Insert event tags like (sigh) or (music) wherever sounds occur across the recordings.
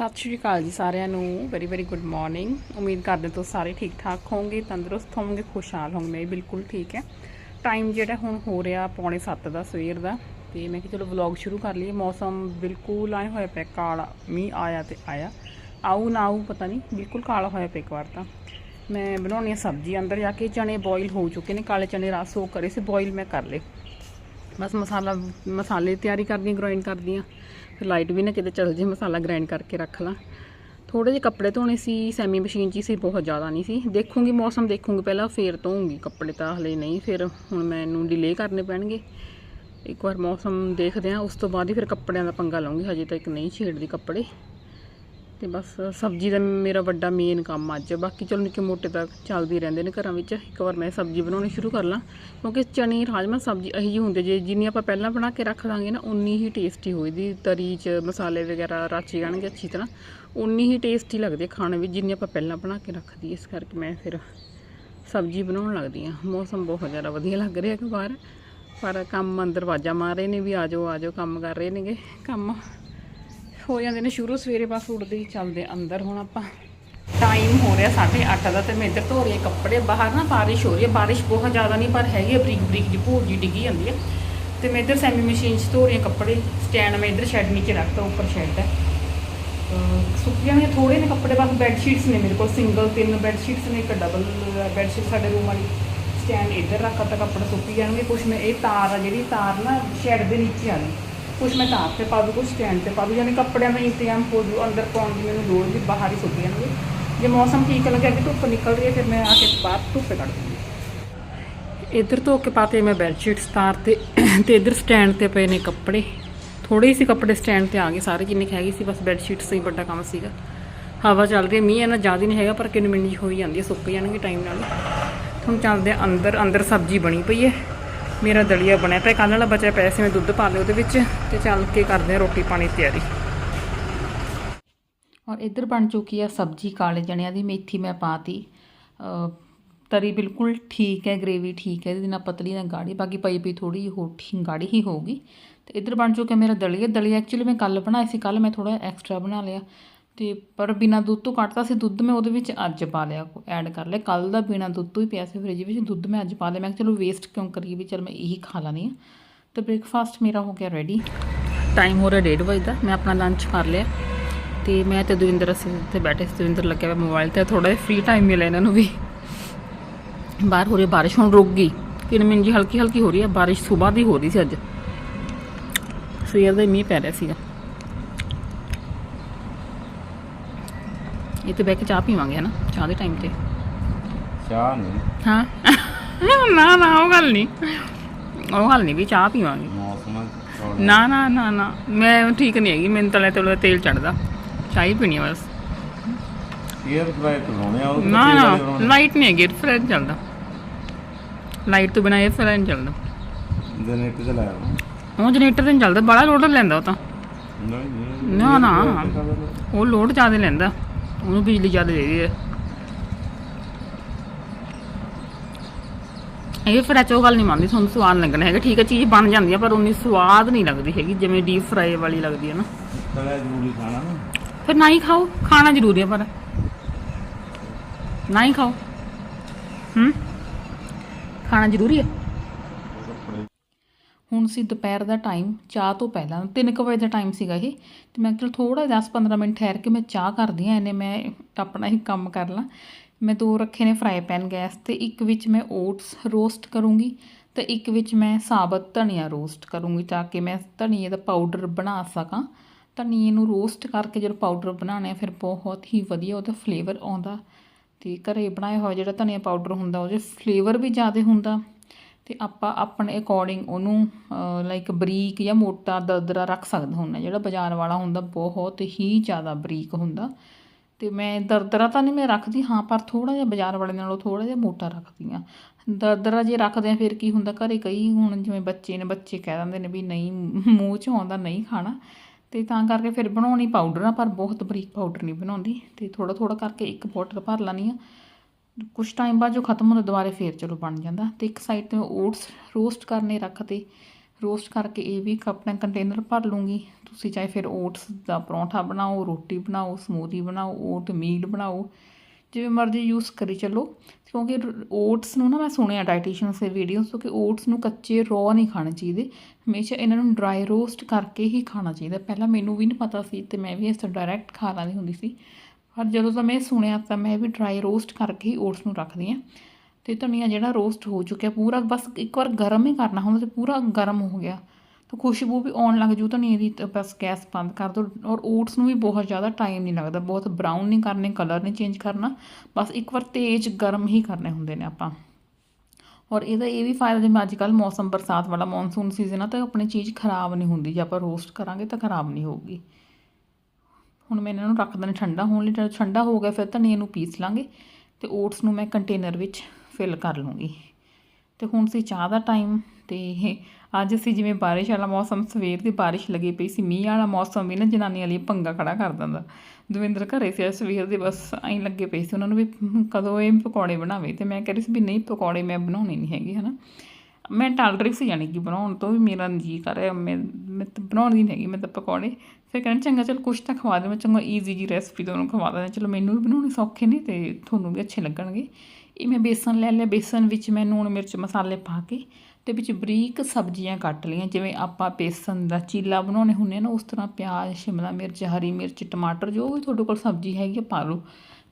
ਸਤਿ ਸ਼੍ਰੀ ਅਕਾਲ ਜੀ ਸਾਰਿਆਂ ਨੂੰ। ਵੈਰੀ ਵੈਰੀ ਗੁੱਡ ਮਾਰਨਿੰਗ ਉਮੀਦ ਕਰਦੇ ਤੋਂ ਸਾਰੇ ਠੀਕ ਠਾਕ ਹੋਵੋਗੇ, ਤੰਦਰੁਸਤ ਹੋਵੋਗੇ, ਖੁਸ਼ਹਾਲ ਹੋਵੋਗੇ। ਮੈਂ ਬਿਲਕੁਲ ਠੀਕ ਹੈ। ਟਾਈਮ ਜਿਹੜਾ ਹੁਣ ਹੋ ਰਿਹਾ ਪੌਣੇ 7 ਦਾ, ਸਵੇਰ ਦਾ। ਤੇ ਮੈਂ ਕਿਹਾ ਚਲੋ ਵਲੌਗ ਸ਼ੁਰੂ ਕਰ ਲਈਏ। ਮੌਸਮ ਬਿਲਕੁਲ ਆਏ ਹੋਇਆ ਪਿਆ, ਕਾਲਾ ਮੀਂਹ ਆਇਆ ਤੇ ਆਇਆ। ਆਊ ਨਾ ਆਊ ਪਤਾ ਨਹੀਂ, ਬਿਲਕੁਲ ਕਾਲਾ ਹੋਇਆ ਪਿਆ ਇੱਕ ਵਾਰ ਤਾਂ। ਮੈਂ ਬਣਾਉਣੀ ਆ ਸਬਜ਼ੀ, ਅੰਦਰ ਜਾ ਕੇ ਚਣੇ ਬੋਇਲ ਹੋ ਚੁੱਕੇ ਨੇ, ਕਾਲੇ ਚਣੇ ਰਾਤ ਸੋ ਕਰੇ ਸੀ ਬੋਇਲ ਮੈਂ ਕਰ ਲਏ। ਬਸ ਮਸਾਲਾ, ਮਸਾਲੇ ਤਿਆਰੀ ਕਰਦੀ ਗ੍ਰਾਈਂਡ ਕਰਦੀ ਆ ਫਿਰ ਲਾਈਟ ਵੀ ਨਾ ਕਿਤੇ ਚੱਲ ਜੇ, ਮਸਾਲਾ ਗ੍ਰਾਈਂਡ ਕਰਕੇ ਰੱਖ ਲਾਂ। ਥੋੜੇ ਜਿਹੇ ਕੱਪੜੇ ਧੋਣੇ ਸੀ ਸੈਮੀ ਮਸ਼ੀਨ 'ਚ ਹੀ ਸੀ, ਬਹੁਤ ਜ਼ਿਆਦਾ ਨਹੀਂ ਸੀ। ਦੇਖੂੰਗੀ, ਮੌਸਮ ਦੇਖੂੰਗੀ, ਪਹਿਲਾਂ ਫੇਰ ਧੋਉਂਗੀ ਕੱਪੜੇ ਤਾਂ ਹਲੇ ਨਹੀਂ, ਫਿਰ ਹੁਣ ਮੈਨੂੰ ਡਿਲੇ ਕਰਨੇ ਪੈਣਗੇ। ਇੱਕ ਵਾਰ ਮੌਸਮ ਦੇਖਦੇ ਆ ਉਸ ਤੋਂ ਬਾਅਦ ਹੀ ਫਿਰ ਕੱਪੜਿਆਂ ਦਾ ਪੰਗਾ ਲਵਾਂਗੀ ਹਜੇ ਤੱਕ ਨਹੀਂ ਛੇੜਦੀ ਕੱਪੜੇ। ਤੇ ਬਸ ਸਬਜ਼ੀ ਦਾ ਮੇਰਾ ਵੱਡਾ ਮੇਨ ਕੰਮ ਅੱਜ। ਬਾਕੀ ਚਲੋ ਨਿੱਕੇ ਮੋਟੇ ਤਾਂ ਚੱਲਦੇ ਰਹਿੰਦੇ ਨੇ ਘਰਾਂ ਵਿੱਚ। ਇੱਕ ਵਾਰ ਮੈਂ ਸਬਜ਼ੀ ਬਣਾਉਣੀ ਸ਼ੁਰੂ ਕਰ ਲਾਂ। ਕਿਉਂਕਿ ਚਣੇ ਰਾਜਮਾ ਸਬਜ਼ੀ ਇਹੀ ਜਿਹੀ ਹੁੰਦੇ ਜੇ, ਜਿੰਨੀ ਆਪਾਂ ਪਹਿਲਾਂ ਬਣਾ ਕੇ ਰੱਖ ਦਾਂਗੇ ਨਾ, ਉਨੀ ਹੀ ਟੇਸਟੀ ਹੋਏਗੀ। ਤਰੀ 'ਚ ਮਸਾਲੇ ਵਗੈਰਾ ਰਚ ਜਾਣਗੇ ਅੱਛੀ ਤਰ੍ਹਾਂ। ਉਨੀ ਹੀ ਟੇਸਟੀ ਲੱਗਦੀ ਹੈ ਖਾਣੇ ਵਿੱਚ, ਜਿੰਨੀ ਆਪਾਂ ਪਹਿਲਾਂ ਬਣਾ ਕੇ ਰੱਖਦੀ ਇਸ ਕਰਕੇ ਮੈਂ ਫਿਰ ਸਬਜ਼ੀ ਬਣਾਉਣ ਲੱਗਦੀ ਆ ਮੌਸਮ ਬਹੁਤ ਜ਼ਿਆਦਾ ਵਧੀਆ ਲੱਗ ਰਿਹਾ ਕਿ ਬਾਹਰ ਪਰ ਕੰਮ ਅੰਦਰ ਵਾਜਾ ਮਾਰ ਰਹੇ ਨੇ ਵੀ ਆਜੋ ਆਜੋ ਕੰਮ ਕਰ ਰਹੇ ਨੇਗੇ। ਕੰਮ ਹੋ ਜਾਂਦੇ ਨੇ, ਸ਼ੁਰੂ ਸਵੇਰੇ ਬਸ ਉੱਠਦੇ ਹੀ ਚੱਲਦੇ ਅੰਦਰ। ਹੁਣ ਆਪਾਂ ਟਾਈਮ ਹੋ ਰਿਹਾ 8:30 ਦਾ ਤੇ ਮੈਂ ਇੱਧਰ ਧੋ ਰਹੀ ਹਾਂ ਕੱਪੜੇ। ਬਾਹਰ ਨਾ ਬਾਰਿਸ਼ ਹੋ ਰਹੀ ਹੈ, ਬਾਰਿਸ਼ ਬਹੁਤ ਜ਼ਿਆਦਾ ਨਹੀਂ, ਪਰ ਹੈਗੀ ਹੈ ਬਰੀਕ ਬਰੀਕ ਜਿਹੀ ਭੂਰ ਜੀ ਡਿੱਗੀ ਜਾਂਦੀ ਹੈ ਤੇ ਮੈਂ ਇੱਧਰ ਸੈਮੀ ਮਸ਼ੀਨ 'ਚ ਧੋ ਰਹੀ ਹਾਂ ਕੱਪੜੇ। ਸਟੈਂਡ ਮੈਂ ਇੱਧਰ ਸ਼ੈੱਡ ਨੀਚੇ ਰੱਖਤਾ, ਉੱਪਰ ਸ਼ੈੱਡ ਹੈ। ਸੁੱਕ ਜਾਣਗੇ ਥੋੜੇ ਨੇ ਕੱਪੜੇ, ਬਸ ਬੈੱਡ ਸ਼ੀਟਸ ਨੇ ਮੇਰੇ ਕੋਲ। ਸਿੰਗਲ ਤਿੰਨ ਬੈੱਡ ਸ਼ੀਟਸ ਨੇ, ਇੱਕ ਡਬਲ ਬੈੱਡ ਸ਼ੀਟ ਸਾਡੇ ਰੂਮ ਵਾਲੀ। ਸਟੈਂਡ ਇੱਧਰ ਰੱਖਤਾ, ਕੱਪੜੇ ਸੁੱਕ ਜਾਣਗੇ। ਕੁਛ ਮੈਂ, ਇਹ ਤਾਰ ਆ, ਜਿਹੜੀ ਤਾਰ ਨਾ ਸ਼ੈੱਡ ਦੇ ਨੀਚੇ ਆ ਗਈ ਕੁਛ ਮੈਂ ਤਾਰ ਤੇ ਪਾ ਦੂ ਕੁਛ ਸਟੈਂਡ ਤੇ ਪਾ ਦੂ ਯਾਨੀ ਕੱਪੜਿਆਂ ਦਾ ਇੰਤਜ਼ਾਮ ਹੋ ਜੂ ਅੰਦਰ ਪਾਉਣ ਦੀ ਮੈਨੂੰ ਲੋੜ ਨਹੀਂ, ਬਾਹਰ ਹੀ ਸੁੱਕ ਜਾਣਗੇ ਜੇ ਮੌਸਮ ਠੀਕ ਲੱਗਿਆ ਕਿ ਧੁੱਪ ਨਿਕਲ ਰਹੀ ਹੈ, ਫਿਰ ਮੈਂ ਆ ਕੇ ਬਾਹਰ ਧੁੱਪੇ ਕੱਢ ਦੂੰਗੀ ਇੱਧਰ ਧੋ ਕੇ ਪਾਤੇ ਮੈਂ ਬੈੱਡਸ਼ੀਟਸ ਤਾਰ ਤੇ ਤੇ ਇੱਧਰ ਸਟੈਂਡ ਤੇ ਪਏ ਨੇ ਕੱਪੜੇ। ਥੋੜੇ ਹੀ ਸੀ ਕੱਪੜੇ ਸਟੈਂਡ ਤੇ ਆ ਗਏ, ਸਾਰੇ ਜਿੰਨੇ ਕੁ ਹੈਗੇ ਸੀ, ਬਸ ਬੈੱਡਸ਼ੀਟਸ ਹੀ ਵੱਡਾ ਕੰਮ ਸੀਗਾ। ਹਵਾ ਚੱਲਦੀ ਹੈ, ਮੀਂਹ ਇਹਨਾਂ ਜ਼ਿਆਦਾ ਨਹੀਂ ਹੈਗਾ, ਪਰ ਕਿੰਨੇ ਮਿੰਟ 'ਚ ਹੋਈ ਜਾਂਦੀ ਹੈ, ਸੁੱਕ ਜਾਣਗੇ ਟਾਈਮ ਨਾਲ ਹੁਣ ਚੱਲਦੇ ਅੰਦਰ ਅੰਦਰ ਸਬਜ਼ੀ ਬਣੀ ਪਈ ਹੈ। ਮੇਰਾ ਦਲੀਆ ਬਣਿਆ ਪਿਆ। ਕੱਲ੍ਹ ਵਾਲਾ ਬਚਿਆ ਪਿਆ ਸੀ ਮੈਂ ਦੁੱਧ ਪਾ ਲਿਆ ਉਹਦੇ ਵਿੱਚ ਤੇ ਚੱਲ ਕੇ ਕਰਦੇ ਆ ਰੋਟੀ ਪਾਣੀ ਤਿਆਰੀ। ਔਰ ਇੱਧਰ ਬਣ ਚੁੱਕੀ ਆ ਸਬਜ਼ੀ ਕਾਲੇ ਚਣਿਆਂ ਦੀ ਮੇਥੀ ਮੈਂ ਪਾਤੀ। ਅ, ਤਰੀ ਬਿਲਕੁਲ ਠੀਕ ਹੈ ਗ੍ਰੇਵੀ ਠੀਕ ਹੈ ਇਹਦੇ ਨਾਲ ਪਤਲੀ ਨਾ ਗਾੜੀ ਬਾਕੀ ਪਈ ਪਈ ਥੋੜੀ ਹੋ ਠੀਕ ਗਾੜੀ ਹੀ ਹੋਊਗੀ। ਤੇ ਇੱਧਰ ਬਣ ਚੁੱਕਿਆ ਮੇਰਾ ਦਲੀਆ। ਦਲੀਆ ਐਕਚੁਅਲੀ ਮੈਂ ਕੱਲ ਬਣਾਇਆ ਸੀ ਕੱਲ ਮੈਂ ਥੋੜਾ ਐਕਸਟਰਾ ਬਣਾ ਲਿਆ। ਤੇ ਪਰ ਬਿਨਾ ਦੁੱਧ ਤੋਂ ਕੱਟਦਾ ਸੀ, ਦੁੱਧ ਮੈਂ ਉਹਦੇ ਵਿੱਚ ਅੱਜ ਪਾ ਲਿਆ, ਐਡ ਕਰ ਲਿਆ। ਕੱਲ ਦਾ ਬਿਨਾ ਦੁੱਧ ਤੋਂ ਹੀ ਪਿਆ ਸੀ ਫ੍ਰਿਜ ਵਿੱਚ, ਦੁੱਧ ਮੈਂ ਅੱਜ ਪਾ ਲਿਆ। ਮੈਂ ਕਿਹਾ ਚਲੋ ਵੇਸਟ ਕਿਉਂ ਕਰੀਏ ਵੀ ਚਲ ਮੈਂ ਇਹੀ ਖਾ ਲਾਂਦੀ ਆ ਤੇ ਬ੍ਰੇਕਫਾਸਟ ਮੇਰਾ ਹੋ ਗਿਆ ਰੈਡੀ ਟਾਈਮ ਹੋ ਰਿਹਾ 1:30 ਵਜੇ ਦਾ ਮੈਂ ਆਪਣਾ ਲੰਚ ਕਰ ਲਿਆ। ਤੇ ਮੈਂ ਤੇ ਦਵਿੰਦਰ, ਅਸੀਂ ਇੱਥੇ ਬੈਠੇ ਸੀ, ਦਵਿੰਦਰ ਲੱਗਿਆ ਹੋਇਆ ਮੋਬਾਈਲ ਤੇ ਥੋੜਾ ਜਿਹਾ ਫ੍ਰੀ ਟਾਈਮ ਮਿਲਿਆ ਇਹਨਾਂ ਨੂੰ ਵੀ। ਬਾਹਰ ਹੋ ਰਹੀ ਹੈ, ਬਾਰਿਸ਼ ਹੁਣ ਰੁਕ ਗਈ। ਕਿਨ ਮਿੰਟ ਜੀ ਹਲਕੀ ਹਲਕੀ ਹੋ ਰਹੀ ਹੈ, ਬਾਰਿਸ਼ ਸਵੇਰ ਦੀ ਹੋ ਰਹੀ ਸੀ ਅੱਜ। ਸਵੇਰ ਦਾ ਮੀਂਹ ਪੈ ਰਿਹਾ ਸੀਗਾ। ਇੱਥੇ ਬਹਿ ਕੇ ਚਾਹ ਪੀਵਾਂਗੇ ਹਨਾ? ਚਾਹ ਦੇ ਟਾਈਮ ਤੇ। ਚਾਹ ਨਹੀਂ। ਹਾਂ। (laughs) ਨਾ ਨਾ ਉਹ ਗੱਲ ਨਹੀਂ। ਉਹ ਗੱਲ ਨਹੀਂ ਵੀ ਚਾਹ ਪੀਵਾਂਗੇ। ਮੌਸਮ ਨਾ ਨਾ ਨਾ ਨਾ। ਮੈਂ ਠੀਕ ਨਹੀਂ ਹੈਗੀ ਮੈਨੂੰ ਤਲੇ ਤੇ ਤੇਲ ਚੜਦਾ ਚਾਹ ਹੀ ਪੀਣੀ ਆ ਬਸ। ਏਅਰ ਫਰਾਈ ਕਰਾਉਣੇ ਆ ਉਹ ਨਾ ਨਾ। ਲਾਈਟ ਨਹੀਂ ਹੈਗੀ ਫਰੈਂਚ ਚੱਲਦਾ। ਲਾਈਟ ਤੋਂ ਬਿਨਾ ਇਹ ਫਰੈਂਚ ਚੱਲਦਾ। ਦਿਨੇ ਤੇ ਚਲਾਇਆ ਉਹ ਜਨਰੇਟਰ ਤੇ ਚੱਲਦਾ ਬੜਾ ਲੋਡ ਲੈਂਦਾ ਉਹ ਤਾਂ। ਨਹੀਂ ਨਾ ਨਾ। ਉਹ ਲੋਡ ਜ਼ਿਆਦਾ ਲੈਂਦਾ। ਉਹਨੂੰ ਬਿਜਲੀ ਜ਼ਿਆਦਾ ਦੇ ਦੀ ਹੈ। ਇਹ ਫਿਰ ਐਚੋ ਗੱਲ ਨਹੀਂ ਮੰਨਦੀ ਤੁਹਾਨੂੰ ਸਵਾਦ ਲੱਗਣਾ ਹੈਗਾ। ਠੀਕ ਹੈ ਚੀਜ਼ ਬਣ ਜਾਂਦੀ ਹੈ ਪਰ ਉਨੀ ਸਵਾਦ ਨਹੀਂ ਲੱਗਦੀ ਹੈਗੀ ਜਿਵੇਂ ਡੀਪ ਫਰਾਈ ਵਾਲੀ ਲੱਗਦੀ ਹੈ ਨਾ। ਤਲਾ ਜ਼ਰੂਰੀ ਖਾਣਾ ਨਾ। ਫਿਰ ਨਾ ਹੀ ਖਾਓ ਖਾਣਾ ਜ਼ਰੂਰੀ ਹੈ ਪਰ ਨਾ ਹੀ ਖਾਓ। ਹੂੰ? ਖਾਣਾ ਜ਼ਰੂਰੀ ਹੈ? ਹੁਣ ਸੀ ਦੁਪਹਿਰ ਦਾ ਟਾਈਮ ਚਾਹ ਤੋਂ ਪਹਿਲਾਂ 3 ਵਜੇ ਦਾ ਟਾਈਮ ਸੀਗਾ ਇਹ, ਤੇ ਮੈਂ ਕਿਹਾ ਥੋੜਾ 10-15 ਮਿੰਟ ਠਹਿਰ ਕੇ ਮੈਂ ਚਾਹ ਕਰਦੀ ਆ ਇਹਨੇ ਮੈਂ ਆਪਣਾ ਹੀ ਕੰਮ ਕਰ ਲਾਂ। ਮੈਂ ਦੋ ਰੱਖੇ ਨੇ ਫਰਾਈ ਪੈਨ ਗੈਸ ਤੇ ਇੱਕ ਵਿੱਚ ਮੈਂ ਓਟਸ ਰੋਸਟ ਕਰੂੰਗੀ ਤੇ ਇੱਕ ਵਿੱਚ ਮੈਂ ਸਾਬਤ ਧਨੀਆ ਰੋਸਟ ਕਰੂੰਗੀ ਤਾਂ ਕਿ ਮੈਂ ਧਨੀਏ ਦਾ ਪਾਊਡਰ ਬਣਾ ਸਕਾਂ। ਧਨੀਏ ਨੂੰ ਰੋਸਟ ਕਰਕੇ ਜਦੋਂ ਪਾਊਡਰ ਬਣਾਉਣਾ ਫਿਰ ਬਹੁਤ ਹੀ ਵਧੀਆ ਉਹਦਾ ਫਲੇਵਰ ਆਉਂਦਾ ਤੇ ਘਰੇ ਬਣਾਇਆ ਹੋਇਆ ਜਿਹੜਾ ਧਨੀਆ ਪਾਊਡਰ ਹੁੰਦਾ, ਉਹਦੇ ਫਲੇਵਰ ਵੀ ਜ਼ਿਆਦਾ ਹੁੰਦਾ। ਅਤੇ ਆਪਾਂ ਆਪਣੇ ਅਕੋਰਡਿੰਗ ਉਹਨੂੰ ਲਾਈਕ ਬਰੀਕ ਜਾਂ ਮੋਟਾ ਦਰਦਰਾ ਰੱਖ ਸਕਦੇ ਹੁੰਦੇ ਜਿਹੜਾ ਬਾਜ਼ਾਰ ਵਾਲਾ ਹੁੰਦਾ, ਬਹੁਤ ਹੀ ਜ਼ਿਆਦਾ ਬਰੀਕ ਹੁੰਦਾ। ਤੇ ਮੈਂ ਦਰਦਰਾ ਤਾਂ ਨਹੀਂ ਮੈਂ ਰੱਖਦੀ, ਹਾਂ, ਪਰ ਥੋੜਾ ਜਿਹਾ ਬਾਜ਼ਾਰ ਵਾਲੇ ਨਾਲੋਂ ਥੋੜਾ ਜਿਹਾ ਮੋਟਾ ਰੱਖਦੀ ਆ ਦਰਦਰਾ ਜੇ ਰੱਖਦੇ ਆ ਫਿਰ ਕੀ ਹੁੰਦਾ? ਘਰੇ ਕਈ ਹੁਣ ਜਿਵੇਂ ਬੱਚੇ ਨੇ, ਬੱਚੇ ਕਹਿ ਦਿੰਦੇ ਨੇ ਵੀ ਨਹੀਂ, ਮੂੰਹ 'ਚ ਆਉਂਦਾ ਨਹੀਂ ਖਾਣਾ। ਤੇ ਤਾਂ ਕਰਕੇ ਫਿਰ ਬਣਾਉਣੀ ਪਾਊਡਰ ਆ, ਪਰ ਬਹੁਤ ਬਰੀਕ ਪਾਊਡਰ ਨਹੀਂ ਬਣਾਉਂਦੀ। ਤੇ ਥੋੜਾ ਥੋੜਾ ਕਰਕੇ ਇੱਕ ਬੋਟਲ ਭਰ ਲੈਣੀ ਆ ਕੁਛ ਟਾਈਮ ਬਾਅਦ ਜੋ ਖਤਮ ਹੁੰਦਾ, ਦੁਬਾਰੇ ਫੇਰ ਚਲੋ ਬਣ ਜਾਂਦਾ। ਤੇ ਇੱਕ ਸਾਈਡ ਤੇ ਓਟਸ ਰੋਸਟ ਕਰਨੇ ਰੱਖਤੇ ਰੋਸਟ ਕਰਕੇ ਇਹ ਵੀ ਇੱਕ ਆਪਣਾ ਕੰਟੇਨਰ ਭਰ ਲੂੰਗੀ। ਤੁਸੀਂ ਚਾਹੇ ਫਿਰ ਓਟਸ ਦਾ ਪਰੌਂਠਾ ਬਣਾਓ, ਰੋਟੀ ਬਣਾਓ ਸਮੂਦੀ ਬਣਾਓ ਓਟ ਮੀਲ ਬਣਾਓ, ਜਿਵੇਂ ਮਰਜ਼ੀ ਯੂਜ਼ ਕਰੀ ਚੱਲੋ। ਕਿਉਂਕਿ ਓਟਸ ਨੂੰ ਨਾ ਮੈਂ ਸੁਣਿਆ ਡਾਈਟੀਸ਼ੀਅਨ ਸੇ ਵੀਡੀਓਜ਼ ਤੋਂ ਕਿ ਓਟਸ ਨੂੰ ਕੱਚੇ ਰॉ ਨਹੀਂ ਖਾਣੇ ਚਾਹੀਦੇ। ਹਮੇਸ਼ਾ ਇਹਨਾਂ ਨੂੰ ਡਰਾਈ ਰੋਸਟ ਕਰਕੇ ਹੀ ਖਾਣਾ ਚਾਹੀਦਾ। ਪਹਿਲਾਂ ਮੈਨੂੰ ਵੀ ਨਹੀਂ ਪਤਾ ਸੀ ਤੇ ਮੈਂ ਵੀ ਇਸ ਤੋਂ ਡਾਇਰੈਕਟ ਖਾ ਲੈਂਦੀ ਹੁੰਦੀ ਸੀ। ਪਰ ਜਦੋਂ ਤਾਂ ਮੈਂ ਸੁਣਿਆ ਤਾਂ ਮੈਂ ਵੀ ਡਰਾਈ ਰੋਸਟ ਕਰਕੇ ਹੀ ਓਟਸ ਨੂੰ ਰੱਖਦੀ ਹਾਂ। ਤੇ ਧਨੀਆ ਜਿਹੜਾ ਰੋਸਟ ਹੋ ਚੁੱਕਿਆ, ਪੂਰਾ ਬਸ ਇੱਕ ਵਾਰ ਗਰਮ ਹੀ ਕਰਨਾ ਹੁੰਦਾ ਤੇ ਪੂਰਾ ਗਰਮ ਹੋ ਗਿਆ। ਤਾਂ ਖੁਸ਼ਬੂ ਵੀ ਆਉਣ ਲੱਗ ਜੂ, ਧਨੀਏ ਦੀ ਬਸ ਗੈਸ ਬੰਦ ਕਰ ਦਿਓ ਔਰ ਓਟਸ ਨੂੰ ਵੀ ਬਹੁਤ ਜ਼ਿਆਦਾ ਟਾਈਮ ਨਹੀਂ ਲੱਗਦਾ, ਬਹੁਤ ਬਰਾਊਨ ਨਹੀਂ ਕਰਨੇ ਕਲਰ ਨਹੀਂ ਚੇਂਜ ਕਰਨਾ, ਬਸ ਇੱਕ ਵਾਰ ਤੇਜ਼ ਗਰਮ ਹੀ ਕਰਨੇ ਹੁੰਦੇ ਨੇ ਆਪਾਂ। ਔਰ ਇਹਦਾ ਇਹ ਵੀ ਫਾਇਦਾ, ਜਿਵੇਂ ਅੱਜ ਕੱਲ੍ਹ ਮੌਸਮ ਬਰਸਾਤ ਵਾਲਾ ਮੌਨਸੂਨ ਸੀਜ਼ਨ ਆ, ਤਾਂ ਆਪਣੀ ਚੀਜ਼ ਖਰਾਬ ਨਹੀਂ ਹੁੰਦੀ, ਜੇ ਆਪਾਂ ਰੋਸਟ ਕਰਾਂਗੇ ਤਾਂ ਖਰਾਬ ਨਹੀਂ ਹੋਊਗੀ। ਹੁਣ ਮੈਂ ਇਹਨਾਂ ਨੂੰ ਰੱਖ ਦੇਣਾ ਠੰਡਾ ਹੋਣ ਲਈ, ਜਦੋਂ ਠੰਡਾ ਹੋ ਗਿਆ ਫਿਰ ਧਨੀਏ ਨੂੰ ਪੀਸ ਲਾਂਗੇ ਤੇ ਓਟਸ ਨੂੰ ਮੈਂ ਕੰਟੇਨਰ ਵਿੱਚ ਫਿਲ ਕਰ ਲੂੰਗੀ। ਤੇ ਹੁਣ ਸੀ ਚਾਹ ਦਾ ਟਾਈਮ ਤੇ ਅੱਜ ਅਸੀਂ ਜਿਵੇਂ ਬਾਰਿਸ਼ ਵਾਲਾ ਮੌਸਮ, ਸਵੇਰ ਦੀ ਬਾਰਿਸ਼ ਲੱਗੀ ਪਈ ਸੀ, ਮੀਂਹ ਵਾਲਾ ਮੌਸਮ ਵੀ ਨਾ, ਜਨਾਨੀਆਂ ਲਈ ਪੰਗਾ ਖੜਾ ਕਰ ਦਿੰਦਾ। ਦਵਿੰਦਰ ਘਰੇ ਸੀ ਅੱਜ ਸਵੇਰ ਦੇ, ਬਸ ਐਂ ਲੱਗੇ ਪਏ ਸੀ ਉਹਨਾਂ ਨੂੰ ਵੀ ਕਦੋਂ ਇਹ ਪਕੌੜੇ ਬਣਾਵੇ। ਤੇ ਮੈਂ ਕਹਿ ਰਹੀ ਸੀ ਵੀ ਨਹੀਂ, ਪਕੌੜੇ ਮੈਂ ਬਣਾਉਣੇ ਨਹੀਂ ਹੈਗੇ, ਹਨਾ? ਮੈਂ ਟਾਲ ਰਹੀ ਸੀ ਯਾਨੀ ਕਿ ਬਣਾਉਣ ਤੋਂ ਵੀ ਮੇਰਾ ਜੀ ਕਰ ਰਿਹਾ, ਮੈਂ ਮੈਂ ਤਾਂ ਬਣਾਉਂਦੀ ਨਹੀਂ ਹੈਗੀ, ਮੈਂ ਤਾਂ ਪਕੌੜੇ। ਫਿਰ ਕਹਿੰਦੇ ਚੰਗਾ, ਚਲ ਕੁਛ ਤਾਂ ਖਵਾ ਦੇ, ਮੈਂ ਚੰਗਾ ਈਜ਼ੀ ਜੀ ਰੈਸਪੀ ਤੁਹਾਨੂੰ ਖਵਾ ਦਿੰਦਾ ਚਲੋ ਮੈਨੂੰ ਵੀ ਬਣਾਉਣੇ ਸੌਖੇ ਨੇ ਤੇ ਤੁਹਾਨੂੰ ਵੀ ਅੱਛੇ ਲੱਗਣਗੇ। ਇਹ ਮੈਂ ਬੇਸਨ ਲੈ ਲਿਆ, ਬੇਸਨ ਵਿੱਚ ਮੈਂ ਲੂਣ ਮਿਰਚ ਮਸਾਲੇ ਪਾ ਕੇ ਤੇ ਵਿੱਚ ਬਰੀਕ ਸਬਜ਼ੀਆਂ ਕੱਟ ਲਈਆਂ, ਜਿਵੇਂ ਆਪਾਂ ਬੇਸਨ ਦਾ ਚੀਲਾ ਬਣਾਉਣੇ ਹੁੰਦੇ ਆ ਨਾ, ਉਸ ਤਰ੍ਹਾਂ ਪਿਆਜ਼, ਸ਼ਿਮਲਾ ਮਿਰਚ, ਹਰੀ ਮਿਰਚ, ਟਮਾਟਰ, ਜੋ ਵੀ ਤੁਹਾਡੇ ਕੋਲ ਸਬਜ਼ੀ ਹੈਗੀ ਆ ਪਾ ਲਓ।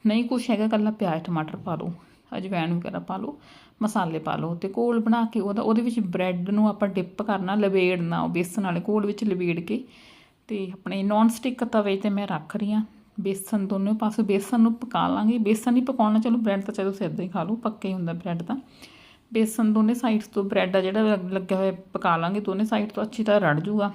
ਨਹੀਂ ਕੁਛ ਹੈਗਾ ਕੱਲਾ ਪਿਆਜ਼, ਟਮਾਟਰ ਪਾ ਲਓ, ਅਜਵਾਇਣ ਵਗੈਰਾ ਪਾ ਲਓ। ਮਸਾਲੇ ਪਾ ਲਓ ਤੇ ਘੋਲ ਬਣਾ ਕੇ ਉਹਦਾ, ਉਹਦੇ ਵਿੱਚ ਬ੍ਰੈਡ ਨੂੰ ਆਪਾਂ ਡਿਪ ਕਰਨਾ ਲਵੇੜਨਾ ਉਹ ਬੇਸਨ ਵਾਲੇ ਘੋਲ ਵਿੱਚ ਲਵੇੜ ਕੇ ਤੇ ਆਪਣੇ ਨੌਨ ਸਟਿਕ ਤਵੇ ਤੇ ਮੈਂ ਰੱਖ ਰਹੀ ਹਾਂ। ਬੇਸਨ ਦੋਨੋਂ ਪਾਸੇ, ਬੇਸਨ ਨੂੰ ਪਕਾ ਲਾਂਗੇ। ਬੇਸਨ ਹੀ ਪਕਾਉਣਾ, ਚਲੋ ਬ੍ਰੈਡ ਤਾਂ ਚਾਹੇ ਤੁਸੀਂ ਇੱਦਾਂ ਹੀ ਖਾ ਲਓ, ਪੱਕਾ ਹੀ ਹੁੰਦਾ ਬ੍ਰੈਡ ਤਾਂ। ਬੇਸਨ ਦੋਨੇ ਸਾਈਡਸ ਤੋਂ ਬ੍ਰੈਡ ਆ ਜਿਹੜਾ ਲੱਗਿਆ ਹੋਇਆ ਪਕਾ ਲਾਂਗੇ, ਦੋਨੇ ਸਾਈਡ ਤੋਂ ਅੱਛੀ ਤਰ੍ਹਾਂ ਰੜ ਜੂਗਾ।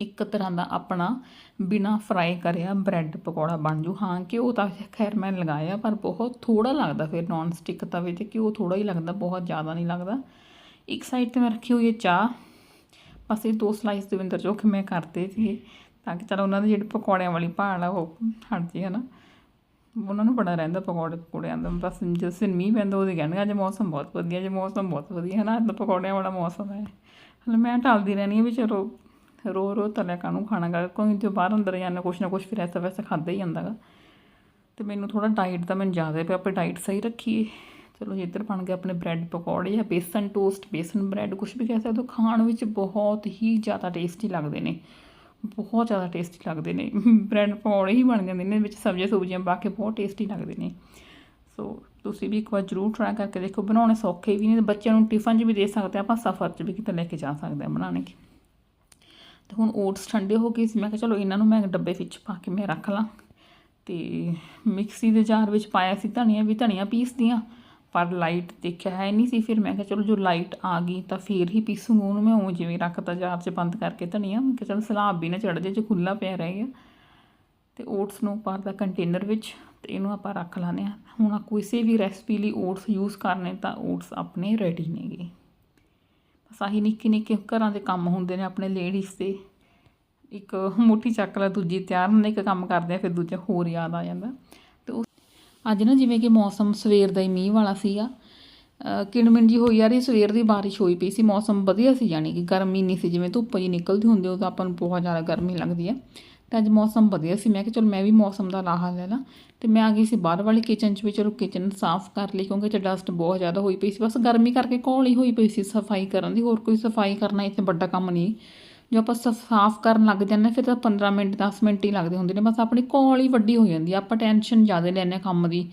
ਇੱਕ ਤਰ੍ਹਾਂ ਦਾ ਆਪਣਾ ਬਿਨਾ ਫਰਾਈ ਕਰਿਆ ਬ੍ਰੈਡ ਪਕੌੜਾ ਬਣ ਜੂ ਹਾਂ, ਘਿਓ ਤਾਂ ਖੈਰ ਮੈਂ ਲਗਾਇਆ, ਪਰ ਬਹੁਤ ਥੋੜਾ ਲੱਗਦਾ ਫਿਰ ਨੌਨ ਸਟਿਕ ਤਵੇ ਤੇ ਘਿਓ ਥੋੜਾ ਹੀ ਲੱਗਦਾ, ਬਹੁਤ ਜ਼ਿਆਦਾ ਨਹੀਂ ਲੱਗਦਾ। ਇੱਕ ਸਾਈਡ ਤੇ ਮੈਂ ਰੱਖੀ ਹੋਈ ਹੈ ਚਾਹ। ਬਸ ਇਹ ਦੋ ਸਲਾਈਸ ਦੇ ਵਿੰਦਰ ਜੋ ਕਿ ਮੈਂ ਕਰਤੇ ਸੀ ਤਾਂ ਕਿ ਚਲੋ ਉਹਨਾਂ ਦੇ ਜਿਹੜੇ ਪਕੌੜਿਆਂ ਵਾਲੀ ਭਾਲ ਆ, ਉਹ ਹਟ ਜੇ, ਹਨਾ। ਉਹਨਾਂ ਨੂੰ ਬੜਾ ਰਹਿੰਦਾ ਪਕੌੜੇ ਪਕੌੜਿਆਂ ਦਾ, ਬਸ ਜਿਸ ਸਿਨ ਮੀਂਹ ਪੈਂਦਾ, ਉਹਦੇ ਕਹਿਣਗੇ, ਅੱਜ ਮੌਸਮ ਬਹੁਤ ਵਧੀਆ ਜੇ ਮੌਸਮ ਬਹੁਤ ਵਧੀਆ ਹੈ ਨਾ ਅੱਜ ਪਕੌੜਿਆਂ ਵਾਲਾ ਮੌਸਮ ਹੈ। ਹਲੇ ਮੈਂ ਟਾਲਦੀ ਰਹਿੰਦੀ ਹਾਂ ਵੀ ਚਲੋ ਰੋ ਰੋ ਤਲਿਆ ਕਾਹਨੂੰ ਖਾਣਾ ਗਾ ਕੋਈ ਜੋ ਬਾਹਰ ਅੰਦਰ ਜਾਂਦਾ, ਕੁਛ ਨਾ ਕੁਛ ਫਿਰ ਐਸਾ ਵੈਸਾ ਖਾਂਦਾ ਹੀ ਜਾਂਦਾ ਗਾ ਤੇ ਮੈਨੂੰ ਥੋੜਾ ਡਾਈਟ ਦਾ ਮੈਨੂੰ ਜ਼ਿਆਦਾ ਪਿਆ, ਆਪਾਂ ਡਾਈਟ ਸਹੀ ਰੱਖੀਏ। ਚਲੋ ਜੀ ਇੱਧਰ ਬਣ ਗਏ ਆਪਣੇ ਬ੍ਰੈਡ ਪਕੌੜੇ ਜਾਂ ਬੇਸਨ ਟੋਸਟ ਬੇਸਨ ਬ੍ਰੈਡ ਕੁਛ ਵੀ ਕਹਿ ਸਕਦੇ ਹੋ, ਖਾਣ ਵਿੱਚ ਬਹੁਤ ਹੀ ਜ਼ਿਆਦਾ ਟੇਸਟੀ ਲੱਗਦੇ ਨੇ। ਬਹੁਤ ਜ਼ਿਆਦਾ ਟੇਸਟੀ ਲੱਗਦੇ ਨੇ। ਬ੍ਰੈਡ ਪਕੌੜੇ ਹੀ ਬਣ ਜਾਂਦੇ ਨੇ, ਵਿੱਚ ਸਬਜ਼ੀਆਂ ਸੁਬਜ਼ੀਆਂ ਪਾ ਕੇ ਬਹੁਤ ਟੇਸਟੀ ਲੱਗਦੇ ਨੇ। ਸੋ ਤੁਸੀਂ ਵੀ ਇੱਕ ਵਾਰ ਜ਼ਰੂਰ ਟਰਾਈ ਕਰਕੇ ਦੇਖੋ, ਬਣਾਉਣੇ ਸੌਖੇ ਵੀ ਨੇ ਬੱਚਿਆਂ ਨੂੰ ਟਿਫਨ 'ਚ ਵੀ ਦੇ ਸਕਦੇ ਆਪਾਂ ਸਫ਼ਰ 'ਚ ਵੀ ਕਿਤੇ ਲੈ ਕੇ ਜਾ ਸਕਦੇ ਹਾਂ ਬਣਾਉਣੇ। ਤੇ ਹੁਣ ਓਟਸ ਠੰਡੇ ਹੋ ਗਏ ਸੀ। ਮੈਂ ਕਿਹਾ ਚਲੋ ਇਹਨਾਂ ਨੂੰ ਮੈਂ ਡੱਬੇ ਵਿੱਚ ਪਾ ਕੇ ਮੈਂ ਰੱਖ ਲਾਂ। ਤੇ ਮਿਕਸੀ ਦੇ ਜਾਰ ਵਿੱਚ ਪਾਇਆ ਸੀ ਧਨੀਆ ਵੀ, ਧਨੀਆ ਪੀਸਦੀਆਂ, ਪਰ ਲਾਈਟ ਦੇਖਿਆ ਹੈ ਨਹੀਂ ਸੀ। ਫਿਰ ਮੈਂ ਕਿਹਾ ਚਲੋ ਜੋ ਲਾਈਟ ਆ ਗਈ ਤਾਂ ਫੇਰ ਹੀ ਪੀਸੂੰਗਾ। ਉਹਨੂੰ ਮੈਂ ਉਹ ਜਿਵੇਂ ਰੱਖਤਾ ਜਾਰ 'ਚ ਬੰਦ ਕਰਕੇ ਧਨੀਆ। ਮੈਂ ਕਿਹਾ ਚਲ ਸਲਾਬ ਵੀ ਨਾ ਚੜ ਜੇ ਜੇ ਖੁੱਲਾ ਪਿਆ ਰਹਿ ਗਿਆ। ਤੇ ਓਟਸ ਨੂੰ ਪਾਰਦਾ ਕੰਟੇਨਰ ਵਿੱਚ ਤੇ ਇਹਨੂੰ ਆਪਾਂ ਰੱਖ ਲਾਨੇ ਆ ਹੁਣ ਕਿਸੇ ਵੀ ਰੈਸਪੀ ਲਈ ਓਟਸ ਯੂਜ਼ ਕਰਨੇ ਤਾਂ ਓਟਸ ਆਪਣੇ ਰੈਡੀ ਨੇਗੇ। ਬਸ ਨਿੱਕੇ ਨਿੱਕੇ ਘਰਾਂ ਦੇ ਕੰਮ ਹੁੰਦੇ ਨੇ ਆਪਣੇ ਲੇਡੀਜ਼ ਦੇ। ਇੱਕ ਮੁੱਠੀ ਚੱਕ ਲਾ ਦੂਜੀ ਤਿਆਰ ਹੁੰਦੇ, ਇੱਕ ਕੰਮ ਕਰਦੇ ਆ, ਫਿਰ ਦੂਜਾ ਹੋਰ ਯਾਦ ਆ ਜਾਂਦਾ। ਤੇ ਉਸ ਅੱਜ ਨਾ ਜਿਵੇਂ ਕਿ ਮੌਸਮ ਸਵੇਰ ਦਾ ਹੀ ਮੀਂਹ ਵਾਲਾ ਸੀਗਾ। ਅਹ ਕਿਣਮਿਣ ਜੀ ਹੋਈ ਆ ਰਹੀ, ਸਵੇਰ ਦੀ ਬਾਰਿਸ਼ ਹੋਈ ਪਈ ਸੀ, ਮੌਸਮ ਵਧੀਆ ਸੀ ਜਾਣੀ ਕਿ ਗਰਮੀ ਨਹੀਂ ਸੀ, ਜਿਵੇਂ ਧੁੱਪ ਜੀ ਨਿਕਲਦੀ ਹੁੰਦੀ ਉਹ ਤਾਂ ਆਪਾਂ ਨੂੰ ਬਹੁਤ ਜ਼ਿਆਦਾ ਗਰਮੀ ਲੱਗਦੀ ਹੈ ਤੇ ਅੱਜ ਮੌਸਮ ਵਧੀਆ ਸੀ। ਮੈਂ ਕਿਹਾ ਚਲ ਮੈਂ ਵੀ ਮੌਸਮ ਦਾ ਲਾਹਾ ਲੈ ਲਾਂ। ਤੇ ਮੈਂ ਆ ਗਈ ਸੀ ਬਾਹਰ ਵਾਲੀ ਕਿਚਨ 'ਚ ਵੀ। ਚਲੋ ਕਿਚਨ ਸਾਫ਼ ਕਰ ਲਈ ਕਿਉਂਕਿ ਚ ਡਸਟ ਬਹੁਤ ਜ਼ਿਆਦਾ ਹੋਈ ਪਈ ਸੀ। ਬਸ ਗਰਮੀ ਕਰਕੇ ਘੋਲੀ ਹੋਈ ਪਈ ਸੀ ਸਫ਼ਾਈ ਕਰਨ ਦੀ। ਹੋਰ ਕੋਈ ਸਫ਼ਾਈ ਕਰਨਾ ਇੱਥੇ ਵੱਡਾ ਕੰਮ ਨਹੀਂ। ਜੋ ਆਪਾਂ ਸ- ਸਾਫ਼ ਕਰਨ ਲੱਗ ਜਾਂਦੇ ਹਾਂ, ਫਿਰ ਤਾਂ 15 ਮਿੰਟ 10 ਮਿੰਟ ਹੀ ਲੱਗਦੇ ਹੁੰਦੇ ਨੇ। ਬਸ ਆਪਣੀ ਕੋਲ ਹੀ ਵੱਡੀ ਹੋ ਜਾਂਦੀ ਆ। ਆਪਾਂ ਟੈਨਸ਼ਨ ਜ਼ਿਆਦਾ ਲੈਂਦੇ ਹਾਂ ਕੰਮ ਦੀ।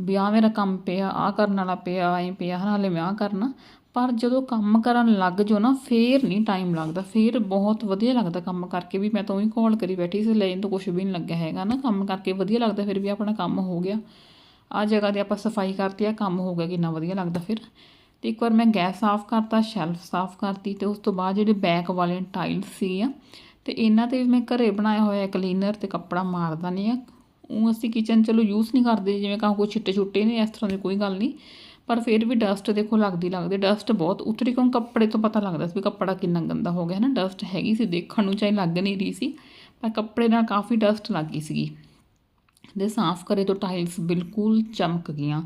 ਵੀ ਆਹ ਮੇਰਾ ਕੰਮ ਪਿਆ ਆਹ ਕਰਨ ਵਾਲਾ ਪਿਆ ਐਂ ਪਿਆ ਨਾਲੇ ਮੈਂ ਆਹ ਕਰਨਾ। ਪਰ ਜਦੋਂ ਕੰਮ ਕਰਨ ਲੱਗ ਜਾਓ ਨਾ, ਫੇਰ ਨਹੀਂ ਟਾਈਮ ਲੱਗਦਾ, ਫੇਰ ਬਹੁਤ ਵਧੀਆ ਲੱਗਦਾ ਕੰਮ ਕਰਕੇ ਵੀ ਮੈਂ ਤਾਂ ਉਹੀ ਕਾਲ ਕਰੀ ਬੈਠੀ ਸੀ, ਲੈਣ ਤੋਂ ਕੁਝ ਵੀ ਨਹੀਂ ਲੱਗਿਆ ਹੈਗਾ ਨਾ, ਕੰਮ ਕਰਕੇ ਵਧੀਆ ਲੱਗਦਾ, ਫਿਰ ਵੀ ਆਪਣਾ ਕੰਮ ਹੋ ਗਿਆ। ਆ ਜਗ੍ਹਾ ਤੇ ਆਪਾਂ ਸਫ਼ਾਈ ਕਰਤੀ ਆ ਕੰਮ ਹੋ ਗਿਆ, ਕਿੰਨਾ ਵਧੀਆ ਲੱਗਦਾ ਫਿਰ। ਤੇ ਇੱਕ ਵਾਰ ਮੈਂ ਗੈਸ ਸਾਫ਼ ਕਰਤਾ ਸ਼ੈਲਫ ਸਾਫ਼ ਕਰਤੀ ਤੇ ਉਸ ਤੋਂ ਬਾਅਦ ਜਿਹੜੇ ਬੈਕ ਵਾਲੇ ਟਾਈਲਸ ਸੀ ਆ, ਤੇ ਇਹਨਾਂ ਤੇ ਵੀ ਮੈਂ ਘਰੇ ਬਣਾਇਆ ਹੋਇਆ ਕਲੀਨਰ ਤੇ ਕੱਪੜਾ ਮਾਰਦਾ ਨਹੀਂ ਆ। ਉਹ ਅਸੀਂ ਕਿਚਨ ਚਲੋ ਯੂਜ਼ ਨਹੀਂ ਕਰਦੇ, ਜਿਵੇਂ ਕਹਾਂ ਕੋਈ ਛਿੱਟੇ ਛੁੱਟੇ ਨੇ, ਇਸ ਤਰ੍ਹਾਂ ਦੀ ਕੋਈ ਗੱਲ ਨਹੀਂ। ਪਰ ਫਿਰ ਵੀ ਡਸਟ ਦੇਖੋ ਲੱਗਦੀ ਲੱਗਦੀ ਡਸਟ ਬਹੁਤ, ਉਤਰੀ ਕਿਉਂ ਕੱਪੜੇ ਤੋਂ ਪਤਾ ਲੱਗਦਾ ਸੀ ਵੀ ਕੱਪੜਾ ਕਿੰਨਾ ਗੰਦਾ ਹੋ ਗਿਆ ਹੈ ਨਾ ਡਸਟ ਹੈਗੀ ਸੀ, ਦੇਖਣ ਨੂੰ ਚਾਹੇ ਲੱਗ ਨਹੀਂ ਰਹੀ ਸੀ, ਪਰ ਕੱਪੜੇ ਨਾਲ ਕਾਫੀ ਡਸਟ ਲੱਗ ਗਈ ਸੀਗੀ। ਦੇ ਸਾਫ਼ ਕਰੇ ਤੋਂ ਟਾਈਲਸ ਬਿਲਕੁਲ ਚਮਕ ਗਈਆਂ।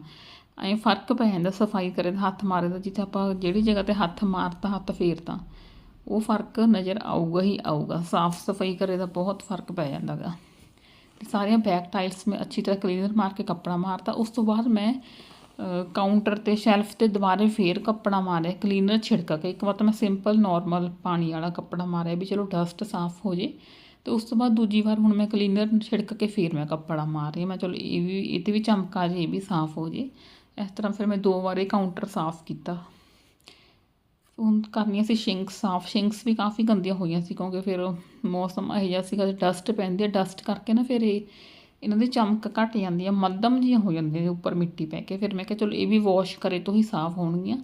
ਐਂ ਫ਼ਰਕ ਪੈ ਜਾਂਦਾ ਸਫ਼ਾਈ ਕਰੇ ਤਾਂ ਹੱਥ ਮਾਰੇ ਤਾਂ ਜਿੱਥੇ ਆਪਾਂ ਜਿਹੜੀ ਜਗ੍ਹਾ ਤੇ ਹੱਥ ਮਾਰਤਾ, ਹੱਥ ਫੇਰਤਾ, ਉਹ ਫ਼ਰਕ ਨਜ਼ਰ ਆਊਗਾ ਹੀ ਆਊਗਾ। ਸਾਫ਼ ਸਫ਼ਾਈ ਕਰੇ ਦਾ ਬਹੁਤ ਫ਼ਰਕ ਪੈ ਜਾਂਦਾ ਗਾ। ਤੇ ਸਾਰੀਆਂ ਬੈਕ ਟਾਈਲਸ ਮੈਂ ਅੱਛੀ ਤਰ੍ਹਾਂ ਕਲੀਨਰ ਮਾਰ ਕੇ ਕੱਪੜਾ ਮਾਰਤਾ, ਉਸ ਤੋਂ ਬਾਅਦ ਮੈਂ ਕਾਊਂਟਰ ਤੇ ਸ਼ੈਲਫ ਤੇ ਦੁਬਾਰੇ ਫੇਰ ਕੱਪੜਾ ਮਾਰਿਆ, ਕਲੀਨਰ ਛਿੜਕ ਕੇ। ਇੱਕ ਵਾਰ ਤਾਂ ਮੈਂ ਸਿੰਪਲ, ਨਾਰਮਲ ਪਾਣੀ ਵਾਲਾ ਕੱਪੜਾ ਮਾਰਿਆ ਵੀ ਚਲੋ ਡਸਟ ਸਾਫ਼ ਹੋ ਜੇ। ਤੇ ਉਸ ਤੋਂ ਬਾਅਦ ਦੂਜੀ ਵਾਰ ਹੁਣ ਮੈਂ ਕਲੀਨਰ ਛਿੜਕ ਕੇ ਫੇਰ ਮੈਂ ਕੱਪੜਾ ਮਾਰ ਰਹੀ ਮੈਂ ਚਲੋ ਇਹ ਵੀ, ਇਹ 'ਤੇ ਵੀ ਚਮਕ ਆ ਜੇ, ਇਹ ਵੀ ਸਾਫ਼ ਹੋ ਜੇ। ਇਸ ਤਰ੍ਹਾਂ ਫਿਰ ਮੈਂ ਦੋ ਵਾਰ ਇਹ ਕਾਊਂਟਰ ਸਾਫ਼ ਕੀਤਾ। ਹੁਣ ਕਰਨੀਆਂ ਸੀ ਸ਼ਿੰਕਸ ਸਾਫ਼। ਸ਼ਿੰਕਸ ਵੀ ਕਾਫੀ ਗੰਦੀਆਂ ਹੋਈਆਂ ਸੀ ਕਿਉਂਕਿ ਫਿਰ ਮੌਸਮ ਇਹੋ ਜਿਹਾ ਸੀਗਾ ਡਸਟ ਪੈਂਦੀ ਹੈ, ਡਸਟ ਕਰਕੇ ਨਾ ਫਿਰ ਇਹ ਇਹਨਾਂ ਦੀ ਚਮਕ ਘਟ ਜਾਂਦੀ ਆ, ਮੱਧਮ ਜਿਹੀਆਂ ਹੋ ਜਾਂਦੀਆਂ ਨੇ ਉੱਪਰ ਮਿੱਟੀ ਪੈ ਕੇ। ਫਿਰ ਮੈਂ ਕਿਹਾ, ਚਲੋ ਇਹ ਵੀ ਵਾਸ਼ ਕਰੇ ਤੋਂ ਹੀ ਸਾਫ਼ ਹੋਣਗੀਆਂ।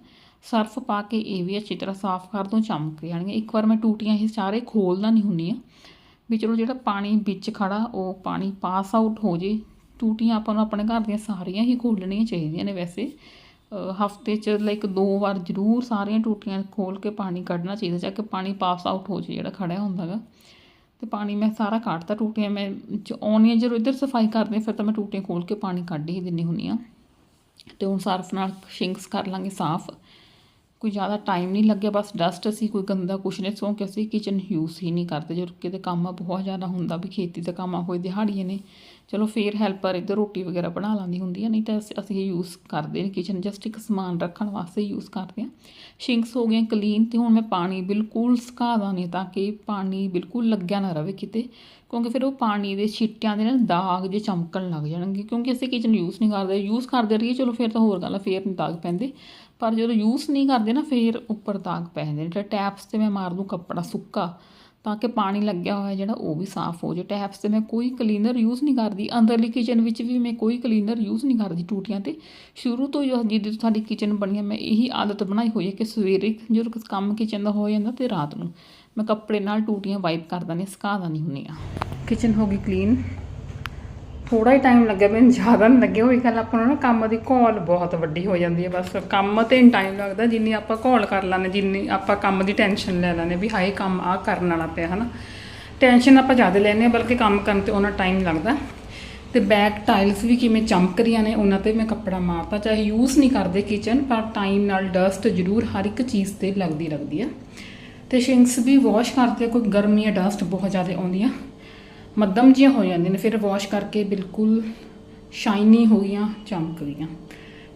ਸਰਫ ਪਾ ਕੇ ਇਹ ਵੀ ਅੱਛੀ ਤਰ੍ਹਾਂ ਸਾਫ਼ ਕਰ ਦੋ, ਚਮਕ ਜਾਣਗੀਆਂ। ਇੱਕ ਵਾਰ ਮੈਂ ਟੂਟੀਆਂ ਇਹ ਸਾਰੇ ਖੋਲਦਾ ਨਹੀਂ ਹੁੰਦੀਆਂ ਵੀ ਚਲੋ ਜਿਹੜਾ ਪਾਣੀ ਵਿੱਚ ਖੜਾ, ਉਹ ਪਾਣੀ ਪਾਸ ਆਊਟ ਹੋ ਜੇ। ਟੂਟੀਆਂ ਆਪਾਂ ਨੂੰ ਆਪਣੇ ਘਰ ਦੀਆਂ ਸਾਰੀਆਂ ਹੀ ਖੋਲਣੀਆਂ ਚਾਹੀਦੀਆਂ ਨੇ ਵੈਸੇ। ਹਫ਼ਤੇ 'ਚ ਲਾਈਕ ਦੋ ਵਾਰ ਜ਼ਰੂਰ ਸਾਰੀਆਂ ਟੂਟੀਆਂ ਖੋਲ ਕੇ ਪਾਣੀ ਕੱਢਣਾ ਚਾਹੀਦਾ, ਜਾ ਕੇ ਪਾਣੀ ਪਾਸ ਆਊਟ ਹੋ ਜੇ ਜਿਹੜਾ ਖੜਿਆ ਹੁੰਦਾ ਗਾ। ਤੇ ਪਾਣੀ ਮੈਂ ਸਾਰਾ ਕੱਢਤਾ ਟੂਟੀਆਂ ਮੈਂ ਜ- ਆਉਂਦੀਆਂ ਜਦੋਂ ਇੱਧਰ ਸਫ਼ਾਈ ਕਰਦੀ ਹਾਂ, ਫਿਰ ਤਾਂ ਮੈਂ ਟੂਟੀਆਂ ਖੋਲ ਕੇ ਪਾਣੀ ਕੱਢ ਹੀ ਦਿੰਦੀ ਹੁੰਦੀ ਹਾਂ। ਤੇ ਹੁਣ ਸਰਫ ਨਾਲ ਸ਼ਿੰਕਸ ਕਰ ਲਾਂਗੇ ਸਾਫ਼। ਕੋਈ ਜ਼ਿਆਦਾ ਟਾਈਮ ਨਹੀਂ ਲੱਗਿਆ ਬਸ ਡਸਟ ਅਸੀਂ ਕੋਈ ਗੰਦਾ ਕੁਛ ਨਹੀਂ ਸੌਂ ਕੇ ਅਸੀਂ ਕਿਚਨ ਯੂਜ਼ ਹੀ ਨਹੀਂ ਕਰਦੇ। ਜਦੋਂ ਕਿਤੇ ਕੰਮ ਬਹੁਤ ਜ਼ਿਆਦਾ ਹੁੰਦਾ ਵੀ ਖੇਤੀ ਦਾ ਕੰਮ ਆ ਕੋਈ ਦਿਹਾੜੀਏ ਨੇ। ਚਲੋ ਫੇਰ ਹੈਲਪਰ ਇੱਧਰ ਰੋਟੀ ਵਗੈਰਾ ਬਣਾ ਲਾਂਦੀ ਹੁੰਦੀ ਆ, ਨਹੀਂ ਤਾਂ ਅਸੀਂ- ਅਸੀਂ ਇਹ ਯੂਜ਼ ਕਰਦੇ ਨੇ ਕਿਚਨ ਜਸਟ ਇੱਕ ਸਮਾਨ ਰੱਖਣ ਵਾਸਤੇ ਯੂਜ਼ ਕਰਦੇ ਆ। ਸ਼ਿੰਕਸ ਹੋ ਗਏ ਕਲੀਨ ਤੇ ਹੁਣ ਮੈਂ ਪਾਣੀ ਬਿਲਕੁਲ ਸੁਕਾ ਦਾਂ ਤਾਂ ਕਿ ਪਾਣੀ ਬਿਲਕੁਲ ਲੱਗਿਆ ਨਾ ਰਵੇ ਕਿਤੇ, ਕਿਉਂਕਿ ਫਿਰ ਉਹ ਪਾਣੀ ਦੇ ਛਿੱਟਿਆਂ ਦੇ ਨਾ ਦਾਗ ਜੇ ਚਮਕਣ ਲੱਗ ਜਾਣਗੇ, ਕਿਉਂਕਿ ਅਸੀਂ ਕਿਚਨ ਯੂਜ਼ ਨਹੀਂ ਕਰਦੇ ਯੂਜ਼ ਕਰਦੇ ਰਹੀਏ, ਚਲੋ ਫਿਰ ਤਾਂ ਹੋਰ ਗੱਲ ਆ, ਫੇਰ ਨਹੀਂ ਦਾਗ ਪੈਂਦੇ। ਪਰ ਜਦੋਂ ਯੂਜ਼ ਨਹੀਂ ਕਰਦੇ ਨਾ, ਫਿਰ ਉੱਪਰ ਦਾਗ ਪੈ ਜਾਂਦੇ ਨੇ ਟੈਪਸ ਤੇ ਮੈਂ ਮਾਰ ਦੂੰ ਕੱਪੜਾ ਸੁੱਕਾ। ਤਾਂ ਕਿ ਪਾਣੀ ਲੱਗਿਆ ਹੋਇਆ ਜਿਹੜਾ ਉਹ ਵੀ ਸਾਫ਼ ਹੋ ਜੇ ਟੈਪਸ ਤੇ ਮੈਂ ਕੋਈ ਕਲੀਨਰ ਯੂਜ਼ ਨਹੀਂ ਕਰਦੀ। ਅੰਦਰਲੀ ਕਿਚਨ ਵਿੱਚ ਵੀ ਮੈਂ ਕੋਈ ਕਲੀਨਰ ਯੂਜ਼ ਨਹੀਂ ਕਰਦੀ ਟੂਟੀਆਂ ਤੇ। ਸ਼ੁਰੂ ਤੋਂ ਜੋ ਜਿੱਦ ਸਾਡੀ ਕਿਚਨ ਬਣੀ ਹੈ ਮੈਂ ਇਹੀ ਆਦਤ ਬਣਾਈ ਹੋਈ ਹੈ ਕਿ ਸਵੇਰੇ ਜਦੋਂ ਕੰਮ ਕਿਚਨ ਦਾ ਹੋ ਜਾਂਦਾ ਤੇ ਰਾਤ ਨੂੰ ਮੈਂ ਕੱਪੜੇ ਨਾਲ ਟੂਟੀਆਂ ਵਾਈਪ ਕਰ ਦਿੰਦੀ ਸੁਕਾ ਦਿੰਦੀ ਹੁੰਦੀ ਆ। ਕਿਚਨ ਹੋ ਗਈ ਕਲੀਨ ਥੋੜਾ ਹੀ ਟਾਈਮ ਲੱਗਿਆ, ਮੈਨੂੰ ਜ਼ਿਆਦਾ ਨਹੀਂ ਲੱਗਿਆ। ਹੋਈ ਗੱਲ ਆਪਾਂ ਨੂੰ ਨਾ ਕੰਮ ਦੀ ਘੋਲ ਬਹੁਤ ਵੱਡੀ ਹੋ ਜਾਂਦੀ ਹੈ ਬਸ। ਕੰਮ ਤੇ ਨਹੀਂ ਟਾਈਮ ਲੱਗਦਾ, ਜਿੰਨੀ ਆਪਾਂ ਘੋਲ ਕਰ ਲੈਂਦੇ, ਜਿੰਨੀ ਆਪਾਂ ਕੰਮ ਦੀ ਟੈਨਸ਼ਨ ਲੈ ਲੈਂਦੇ ਵੀ ਹਾਏ ਕੰਮ ਆ ਕਰਨ ਵਾਲਾ ਪਿਆ, ਹਨਾ। ਟੈਨਸ਼ਨ ਆਪਾਂ ਜ਼ਿਆਦਾ ਲੈਂਦੇ ਹਾਂ, ਬਲਕਿ ਕੰਮ ਕਰਨ ਤੇ ਉਹਨਾਂ ਟਾਈਮ ਲੱਗਦਾ। ਤੇ ਬੈਕ ਟਾਈਲਸ ਵੀ ਕਿਵੇਂ ਚਮਕ ਰਹੀਆਂ ਨੇ ਉਹਨਾਂ ਤੇ ਮੈਂ ਕੱਪੜਾ ਮਾਰਤਾ। ਚਾਹੇ ਯੂਜ਼ ਨਹੀਂ ਕਰਦੇ ਕਿਚਨ ਪਰ ਟਾਈਮ ਨਾਲ ਡਸਟ ਜ਼ਰੂਰ ਹਰ ਇੱਕ ਚੀਜ਼ ਤੇ ਲੱਗਦੀ ਲੱਗਦੀ ਆ ਤੇ ਸ਼ਿੰਕਸ ਵੀ ਵਾਸ਼ ਕਰਦੇ ਕੋਈ ਗਰਮੀ ਜਾਂ ਡਸਟ ਬਹੁਤ ਜ਼ਿਆਦਾ ਆਉਂਦੀਆਂ ਮੱਧਮ ਜਿਹੀਆਂ ਹੋ ਜਾਂਦੀਆਂ ਨੇ, ਫਿਰ ਵਾਸ਼ ਕਰਕੇ ਬਿਲਕੁਲ ਸ਼ਾਈਨੀ ਹੋ ਗਈਆਂ, ਚਮਕ ਗਈਆਂ।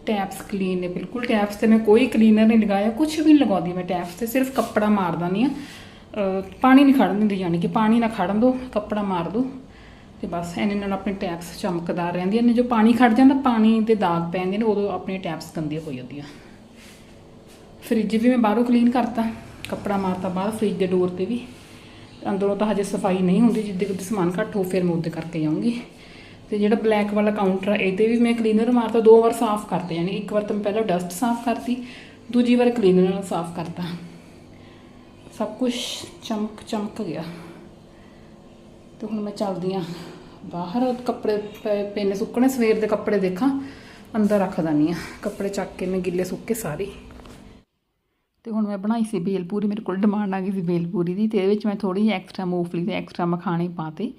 ਟੈਪਸ ਕਲੀਨ ਨੇ, ਬਿਲਕੁਲ ਟੈਪਸ ਤੇ ਮੈਂ ਕੋਈ ਕਲੀਨਰ ਨਹੀਂ ਲਗਾਇਆ ਕੁਝ ਵੀ ਨਹੀਂ ਲਗਾਉਂਦੀ ਮੈਂ ਟੈਪਸ ਤੇ, ਸਿਰਫ ਕੱਪੜਾ ਮਾਰ ਦਿੰਦੀ ਆ। ਪਾਣੀ ਨਹੀਂ ਖੜਨ ਦਿੰਦੀ, ਯਾਨੀ ਕਿ ਪਾਣੀ ਨਾ ਖੜਨ ਦੋ, ਕੱਪੜਾ ਮਾਰ ਦੋ। ਤੇ ਬਸ ਇਹਨੇ ਨਾਲ ਆਪਣੇ ਟੈਪਸ ਚਮਕਦਾਰ ਰਹਿੰਦੀਆਂ ਨੇ ਜੋ ਪਾਣੀ ਖੜ ਜਾਂਦਾ, ਪਾਣੀ ਦੇ ਦਾਗ ਪੈ ਜਾਂਦੇ ਨੇ, ਉਦੋਂ ਆਪਣੇ ਟੈਪਸ ਗੰਦੀਆਂ ਹੋ ਜਾਂਦੀਆਂ ਫ੍ਰਿਜ ਵੀ ਮੈਂ ਬਾਹਰੋਂ ਕਲੀਨ ਕਰਤਾ, ਕੱਪੜਾ ਮਾਰਤਾ ਬਾਹਰ ਫ੍ਰਿਜ ਦੇ ਡੋਰ ਤੇ ਵੀ। ਅੰਦਰੋਂ ਤਾਂ ਹਜੇ ਸਫ਼ਾਈ ਨਹੀਂ ਹੁੰਦੀ, ਜਿੱਦੇ ਕਿਤੇ ਸਮਾਨ ਘੱਟ ਹੋ ਫਿਰ ਮੈਂ ਉਹਦੇ ਕਰਕੇ ਆਉਂਗੀ ਤੇ ਜਿਹੜਾ ਬਲੈਕ ਵਾਲਾ ਕਾਊਂਟਰ ਆ, ਇਹਦੇ ਵੀ ਮੈਂ ਕਲੀਨਰ ਮਾਰਤਾ, ਦੋ ਵਾਰ ਸਾਫ਼ ਕਰਤੇ, ਯਾਨੀ ਇੱਕ ਵਾਰ ਤਾਂ ਮੈਂ ਪਹਿਲਾਂ ਡਸਟ ਸਾਫ਼ ਕਰਤੀ, ਦੂਜੀ ਵਾਰ ਕਲੀਨਰ ਨਾਲ ਸਾਫ਼ ਕਰਤਾ। ਸਭ ਕੁਝ ਚਮਕ ਚਮਕ ਗਿਆ। ਤੇ ਹੁਣ ਮੈਂ ਚੱਲਦੀ ਆ ਬਾਹਰ, ਕੱਪੜੇ ਪਏ ਸੁੱਕਣੇ, ਸਵੇਰ ਦੇ ਕੱਪੜੇ ਦੇਖਾਂ, ਅੰਦਰ ਰੱਖ ਦਨੀ ਆ। ਕੱਪੜੇ ਚੱਕ ਕੇ ਮੈਂ ਗਿੱਲੇ ਸੁੱਕੇ ਸਾਰੇ। ਤੇ ਹੁਣ ਮੈਂ ਬਣਾਈ ਸੀ ਬੇਲਪੂਰੀ, ਮੇਰੇ ਕੋਲ ਡਿਮਾਂਡ ਆ ਗਈ ਸੀ ਬੇਲਪੂਰੀ ਦੀ ਤੇ ਇਹਦੇ ਵਿੱਚ ਮੈਂ ਥੋੜੀ ਜਿਹੀ ਐਕਸਟਰਾ ਮੂੰਗਫਲੀ ਤੇ ਐਕਸਟਰਾ ਮਖਾਣੇ ਪਾਤੇ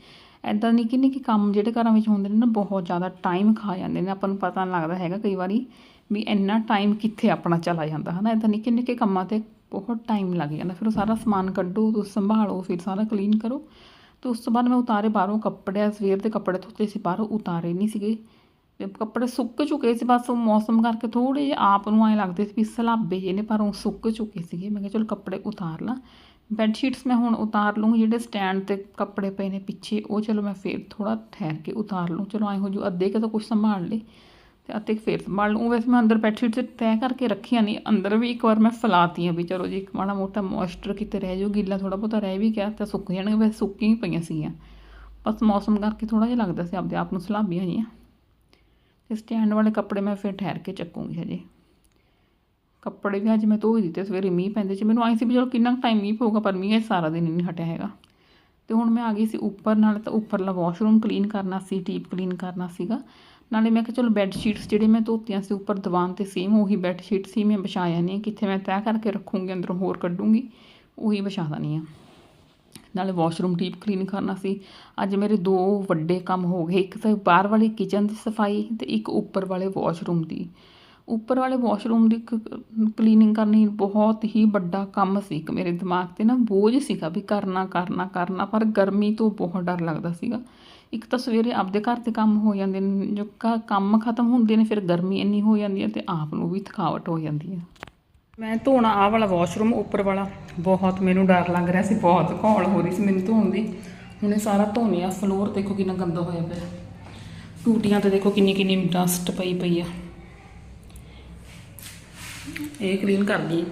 ਐਦਾਂ ਨਿੱਕੇ ਨਿੱਕੇ ਕੰਮ ਜਿਹੜੇ ਘਰਾਂ ਵਿੱਚ ਹੁੰਦੇ ਨੇ ਨਾ, ਬਹੁਤ ਜ਼ਿਆਦਾ ਟਾਈਮ ਖਾ ਜਾਂਦੇ ਨੇ। ਆਪਾਂ ਨੂੰ ਪਤਾ ਨਹੀਂ ਲੱਗਦਾ ਹੈਗਾ ਕਈ ਵਾਰੀ ਵੀ ਇੰਨਾ ਟਾਈਮ ਕਿੱਥੇ ਆਪਣਾ ਚਲਾ ਜਾਂਦਾ, ਹਨਾ? ਐਦਾਂ ਨਿੱਕੇ ਨਿੱਕੇ ਕੰਮਾਂ ਤੇ ਬਹੁਤ ਟਾਈਮ ਲੱਗ ਜਾਂਦਾ। ਫਿਰ ਉਹ ਸਾਰਾ ਸਮਾਨ ਕੱਢੋ ਤੁਸੀਂ ਸੰਭਾਲੋ, ਫਿਰ ਸਾਰਾ ਕਲੀਨ ਕਰੋ ਤੇ ਉਸ ਤੋਂ ਬਾਅਦ ਮੈਂ ਉਤਾਰੇ ਬਾਹਰੋਂ ਕੱਪੜੇ ਸਵੇਰ ਦੇ ਕੱਪੜੇ ਧੋਤੇ ਸੀ, ਬਾਹਰੋਂ ਉਤਾਰੇ ਨਹੀਂ ਸੀਗੇ। ਤੇ ਕੱਪੜੇ ਸੁੱਕ ਚੁੱਕੇ ਸੀ, ਬਸ ਮੌਸਮ ਕਰਕੇ ਥੋੜੇ ਜਿਹੇ ਆਪ ਨੂੰ ਐਂ ਲੱਗਦੇ ਸੀ ਵੀ ਸਲਾਬੇ ਜਿਹੇ ਨੇ, ਪਰ ਉਹ ਸੁੱਕ ਚੁੱਕੇ ਸੀਗੇ। ਮੈਂ ਕਿਹਾ ਚਲੋ ਕੱਪੜੇ ਉਤਾਰ ਲਾਂ। ਬੈੱਡ ਸ਼ੀਟਸ ਮੈਂ ਹੁਣ ਉਤਾਰ ਲੂੰਗੀ ਜਿਹੜੇ ਸਟੈਂਡ ਤੇ ਕੱਪੜੇ ਪਏ ਨੇ ਪਿੱਛੇ, ਉਹ ਚਲੋ ਮੈਂ ਫੇਰ ਥੋੜਾ ਠਹਿਰ ਕੇ ਉਤਾਰ ਲੂੰ ਚਲੋ ਐਂ ਹੋ ਜੂ, ਅੱਧੇ ਕਿ ਤਾਂ ਕੁਝ ਸੰਭਾਲ ਲਈ ਤੇ ਅੱਧੇ ਕੁ ਫੇਰ ਸੰਭਾਲ ਲੂੰ ਵੈਸੇ ਮੈਂ ਅੰਦਰ ਬੈੱਡ ਸ਼ੀਟ ਤੈਅ ਕਰਕੇ ਰੱਖੀਆਂ ਨਹੀਂ ਅੰਦਰ ਵੀ ਇੱਕ ਵਾਰ ਮੈਂ ਫਲਾਤੀਆਂ ਵੀ, ਚਲੋ ਜੀ ਮਾੜਾ ਮੋਟਾ ਮੋਇਸਚਰ ਕਿਤੇ ਰਹਿ ਜਾਊ, ਗਿੱਲਾ ਥੋੜਾ ਬਹੁਤਾ ਰਹਿ ਵੀ ਗਿਆ ਤਾਂ ਸੁੱਕ ਜਾਣਗੇ, ਵੈਸੇ ਸੁੱਕੀਆਂ ਹੀ ਪਈਆਂ ਸੀਗੀਆਂ। ਬਸ ਮੌਸਮ ਕਰਕੇ ਥੋੜਾ ਜਿਹਾ ਲੱਗਦਾ ਸੀ, ਆਪਦੇ ਆਪ ਨੂੰ ਸਲਾਬੀਆਂ ਜੀਆਂ ਤੇ ਸਟੈਂਡ ਵਾਲੇ ਕੱਪੜੇ ਮੈਂ ਫਿਰ ਠਹਿਰ ਕੇ ਚੱਕੂੰਗੀ ਹਜੇ। ਕੱਪੜੇ ਵੀ ਅੱਜ ਮੈਂ ਧੋ ਹੀ ਦਿੱਤੇ, ਸਵੇਰੇ ਮੀਂਹ ਪੈਂਦੇ ਸੀ। ਮੈਨੂੰ ਆਈ ਸੀ ਵੀ ਚਲੋ ਕਿੰਨਾ ਟਾਈਮ ਮੀਂਹ ਪਊਗਾ, ਪਰ ਮੀਂਹ ਅੱਜ ਸਾਰਾ ਦਿਨ ਹੀ ਨਹੀਂ ਹਟਿਆ ਹੈਗਾ। ਤੇ ਹੁਣ ਮੈਂ ਆ ਗਈ ਸੀ ਉੱਪਰ, ਨਾਲ ਤਾਂ ਉੱਪਰਲਾ ਵਾਸ਼ਰੂਮ ਕਲੀਨ ਕਰਨਾ ਸੀ ਡੀਪ ਕਲੀਨ ਕਰਨਾ ਸੀਗਾ। ਨਾਲੇ ਮੈਂ ਕਿਹਾ ਚਲੋ ਬੈੱਡ ਸ਼ੀਟਸ ਜਿਹੜੇ ਮੈਂ ਧੋਤੀਆਂ ਸੀ ਉੱਪਰ ਦੀਵਾਨ ਤੇ ਸੇਮ ਉਹੀ ਬੈੱਡ ਸ਼ੀਟ ਸੀ ਮੈਂ ਵਿਛਾਇਆ ਨਹੀਂ ਕਿੱਥੇ ਮੈਂ ਤੈਅ ਕਰਕੇ ਰੱਖੂੰਗੀ, ਅੰਦਰੋਂ ਹੋਰ ਕੱਢੂੰਗੀ, ਉਹੀ ਵਿਛਾ ਦੇਣੀ ਆ। ਨਾਲੇ ਵਾਸ਼ਰੂਮ ਡੀਪ ਕਲੀਨ ਕਰਨਾ ਸੀ। ਅੱਜ ਮੇਰੇ ਦੋ ਵੱਡੇ ਕੰਮ ਹੋ ਗਏ। ਇੱਕ ਤਾਂ ਬਾਹਰ ਵਾਲੀ ਕਿਚਨ ਦੀ ਸਫ਼ਾਈ ਤੇ ਇੱਕ ਉੱਪਰ ਵਾਲੇ ਵਾਸ਼ਰੂਮ ਦੀ। ਉੱਪਰ ਵਾਲੇ ਵਾਸ਼ਰੂਮ ਦੀ ਕਲੀਨਿੰਗ ਕਰਨੀ ਬਹੁਤ ਹੀ ਵੱਡਾ ਕੰਮ ਸੀ। ਇੱਕ ਮੇਰੇ ਦਿਮਾਗ ਤੇ ਨਾ ਬੋਝ ਸੀਗਾ ਵੀ ਕਰਨਾ ਕਰਨਾ ਕਰਨਾ, ਪਰ ਗਰਮੀ ਤੋਂ ਬਹੁਤ ਡਰ ਲੱਗਦਾ ਸੀਗਾ। ਇੱਕ ਤਾਂ ਸਵੇਰੇ ਆਪਦੇ ਘਰ 'ਤੇ ਕੰਮ ਹੋ ਜਾਂਦੇ ਨੇ, ਜੋ ਕ- ਕੰਮ ਖਤਮ ਹੁੰਦੇ ਨੇ, ਫਿਰ ਗਰਮੀ ਇੰਨੀ ਹੋ ਜਾਂਦੀ ਹੈ ਤੇ ਆਪ ਨੂੰ ਵੀ ਥਕਾਵਟ ਹੋ ਜਾਂਦੀ ਹੈ। ਮੈਂ ਧੋਣਾ ਆਹ ਵਾਲਾ ਵਾਸ਼ਰੂਮ ਉੱਪਰ ਵਾਲਾ। ਬਹੁਤ ਮੈਨੂੰ ਡਰ ਲੱਗ ਰਿਹਾ ਸੀ, ਬਹੁਤ ਘੋਲ ਹੋ ਰਹੀ ਸੀ ਮੈਨੂੰ ਧੋਣ ਦੀ। ਹੁਣ ਇਹ ਸਾਰਾ ਧੋਨੇ ਫਲੋਰ ਦੇਖੋ ਕਿੰਨਾ ਗੰਦਾ ਹੋਇਆ ਪਿਆ। ਟੂਟੀਆਂ ਤੇ ਦੇਖੋ ਕਿੰਨੀ ਕਿੰਨੀ ਡਸਟ ਪਈ ਪਈ ਆ। ਇਹ ਕਲੀਨ ਕਰ ਲਈ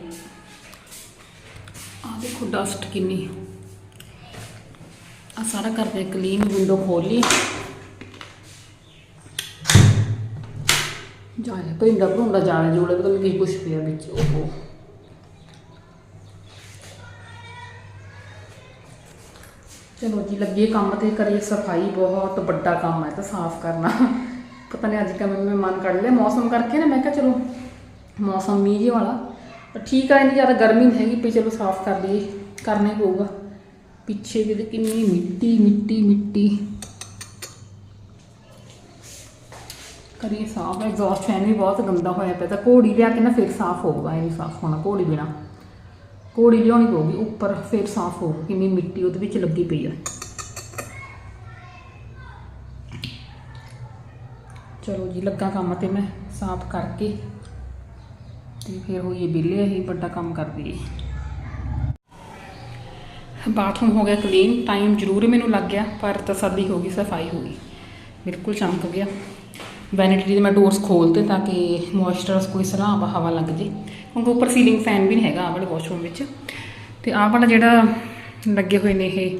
ਆ ਦੇਖੋ ਡਸਟ ਕਿੰਨੀ। ਆ ਸਾਰਾ ਕਰਦੇ ਕਲੀਨ ਵਿੰਡੋ ਖੋਲ ਲਈ ਜਾਇਆ ਭਿੰਡਾ ਭੁੰਡਾ ਜਾਣੇ ਜੋਲੇ ਪਤਾ ਨਹੀਂ ਕੀ ਕੁਛ ਪਿਆ ਵਿੱਚ, ਉਹ ਚਲੋ ਜੀ, ਲੱਗੇ ਕੰਮ ਤੇ ਕਰੀਏ ਸਫ਼ਾਈ ਬਹੁਤ, ਵੱਡਾ ਕੰਮ ਹੈ ਤਾਂ ਸਾਫ਼ ਕਰਨਾ। ਪਤਾ ਨਹੀਂ ਅੱਜ ਕੱਲ੍ਹ ਮੈਂ ਮਨ ਕੱਢ ਲਿਆ, ਮੌਸਮ ਕਰਕੇ ਨਾ, ਮੈਂ ਕਿਹਾ ਚਲੋ, ਮੌਸਮ ਮੀਂਹ ਜਿਹੇ ਵਾਲਾ। ਠੀਕ ਆ, ਇੰਨੀ ਜ਼ਿਆਦਾ ਗਰਮੀ ਨਹੀਂ ਹੈਗੀ, ਵੀ ਚਲੋ ਸਾਫ਼ ਕਰ ਲਈਏ, ਕਰਨਾ ਹੀ ਪਊਗਾ। ਪਿੱਛੇ ਵੀ ਕਿੰਨੀ ਮਿੱਟੀ ਮਿੱਟੀ ਮਿੱਟੀ। ਕਰੀਏ ਸਾਫ਼ ਐਗਜ਼ੌਸਟ ਫੈਨ ਵੀ ਬਹੁਤ ਗੰਦਾ ਹੋਇਆ ਪਿਆ ਤਾਂ ਘੋੜੀ ਲਿਆ ਕੇ ਨਾ ਫਿਰ ਸਾਫ਼ ਹੋਊਗਾ ਇਹ ਨਹੀਂ ਸਾਫ਼ ਹੋਣਾ ਘੋੜੀ ਬਿਨਾ। ਘੋੜੀ ਲਿਆਉਣੀ ਪਊਗੀ, ਉੱਪਰ ਫਿਰ ਸਾਫ਼ ਹੋਊ ਕਿੰਨੀ ਮਿੱਟੀ ਉਹਦੇ ਵਿੱਚ ਲੱਗੀ ਪਈ ਆ। ਚਲੋ ਜੀ, ਲੱਗਾ ਕੰਮ ਤੇ ਮੈਂ ਸਾਫ਼ ਕਰਕੇ ਤੇ ਫਿਰ ਹੋਈਏ ਬਿੱਲੇ ਹੀ ਵੱਡਾ ਕੰਮ ਕਰਦੀ ਦਈਏ ਬਾਥਰੂਮ ਹੋ ਗਿਆ ਕਲੀਨ ਟਾਈਮ ਜ਼ਰੂਰ ਮੈਨੂੰ ਲੱਗ ਗਿਆ, ਪਰ ਤਸੱਲੀ ਹੋ ਗਈ, ਸਫ਼ਾਈ ਹੋ ਗਈ। ਬਿਲਕੁਲ ਚਮਕ ਗਿਆ। ਵੈਨਿਟੀ ਦੇ ਮੈਂ ਡੋਰਸ ਖੋਲਤੇ ਤਾਂ ਕਿ ਮੋਇਸਚਰਸ ਕੋਈ ਸਲਾਹ ਹਵਾ ਲੱਗ ਜੇ। ਕਿਉਂਕਿ ਉੱਪਰ ਸੀਲਿੰਗ ਫੈਨ ਵੀ ਨਹੀਂ ਹੈਗਾ, ਆਹ ਵਾਲੇ ਵਾਸ਼ਰੂਮ ਵਿੱਚ। ਤੇ ਆਹ ਵਾਲਾ ਜਿਹੜਾ ਲੱਗੇ ਹੋਏ ਨੇ ਇਹ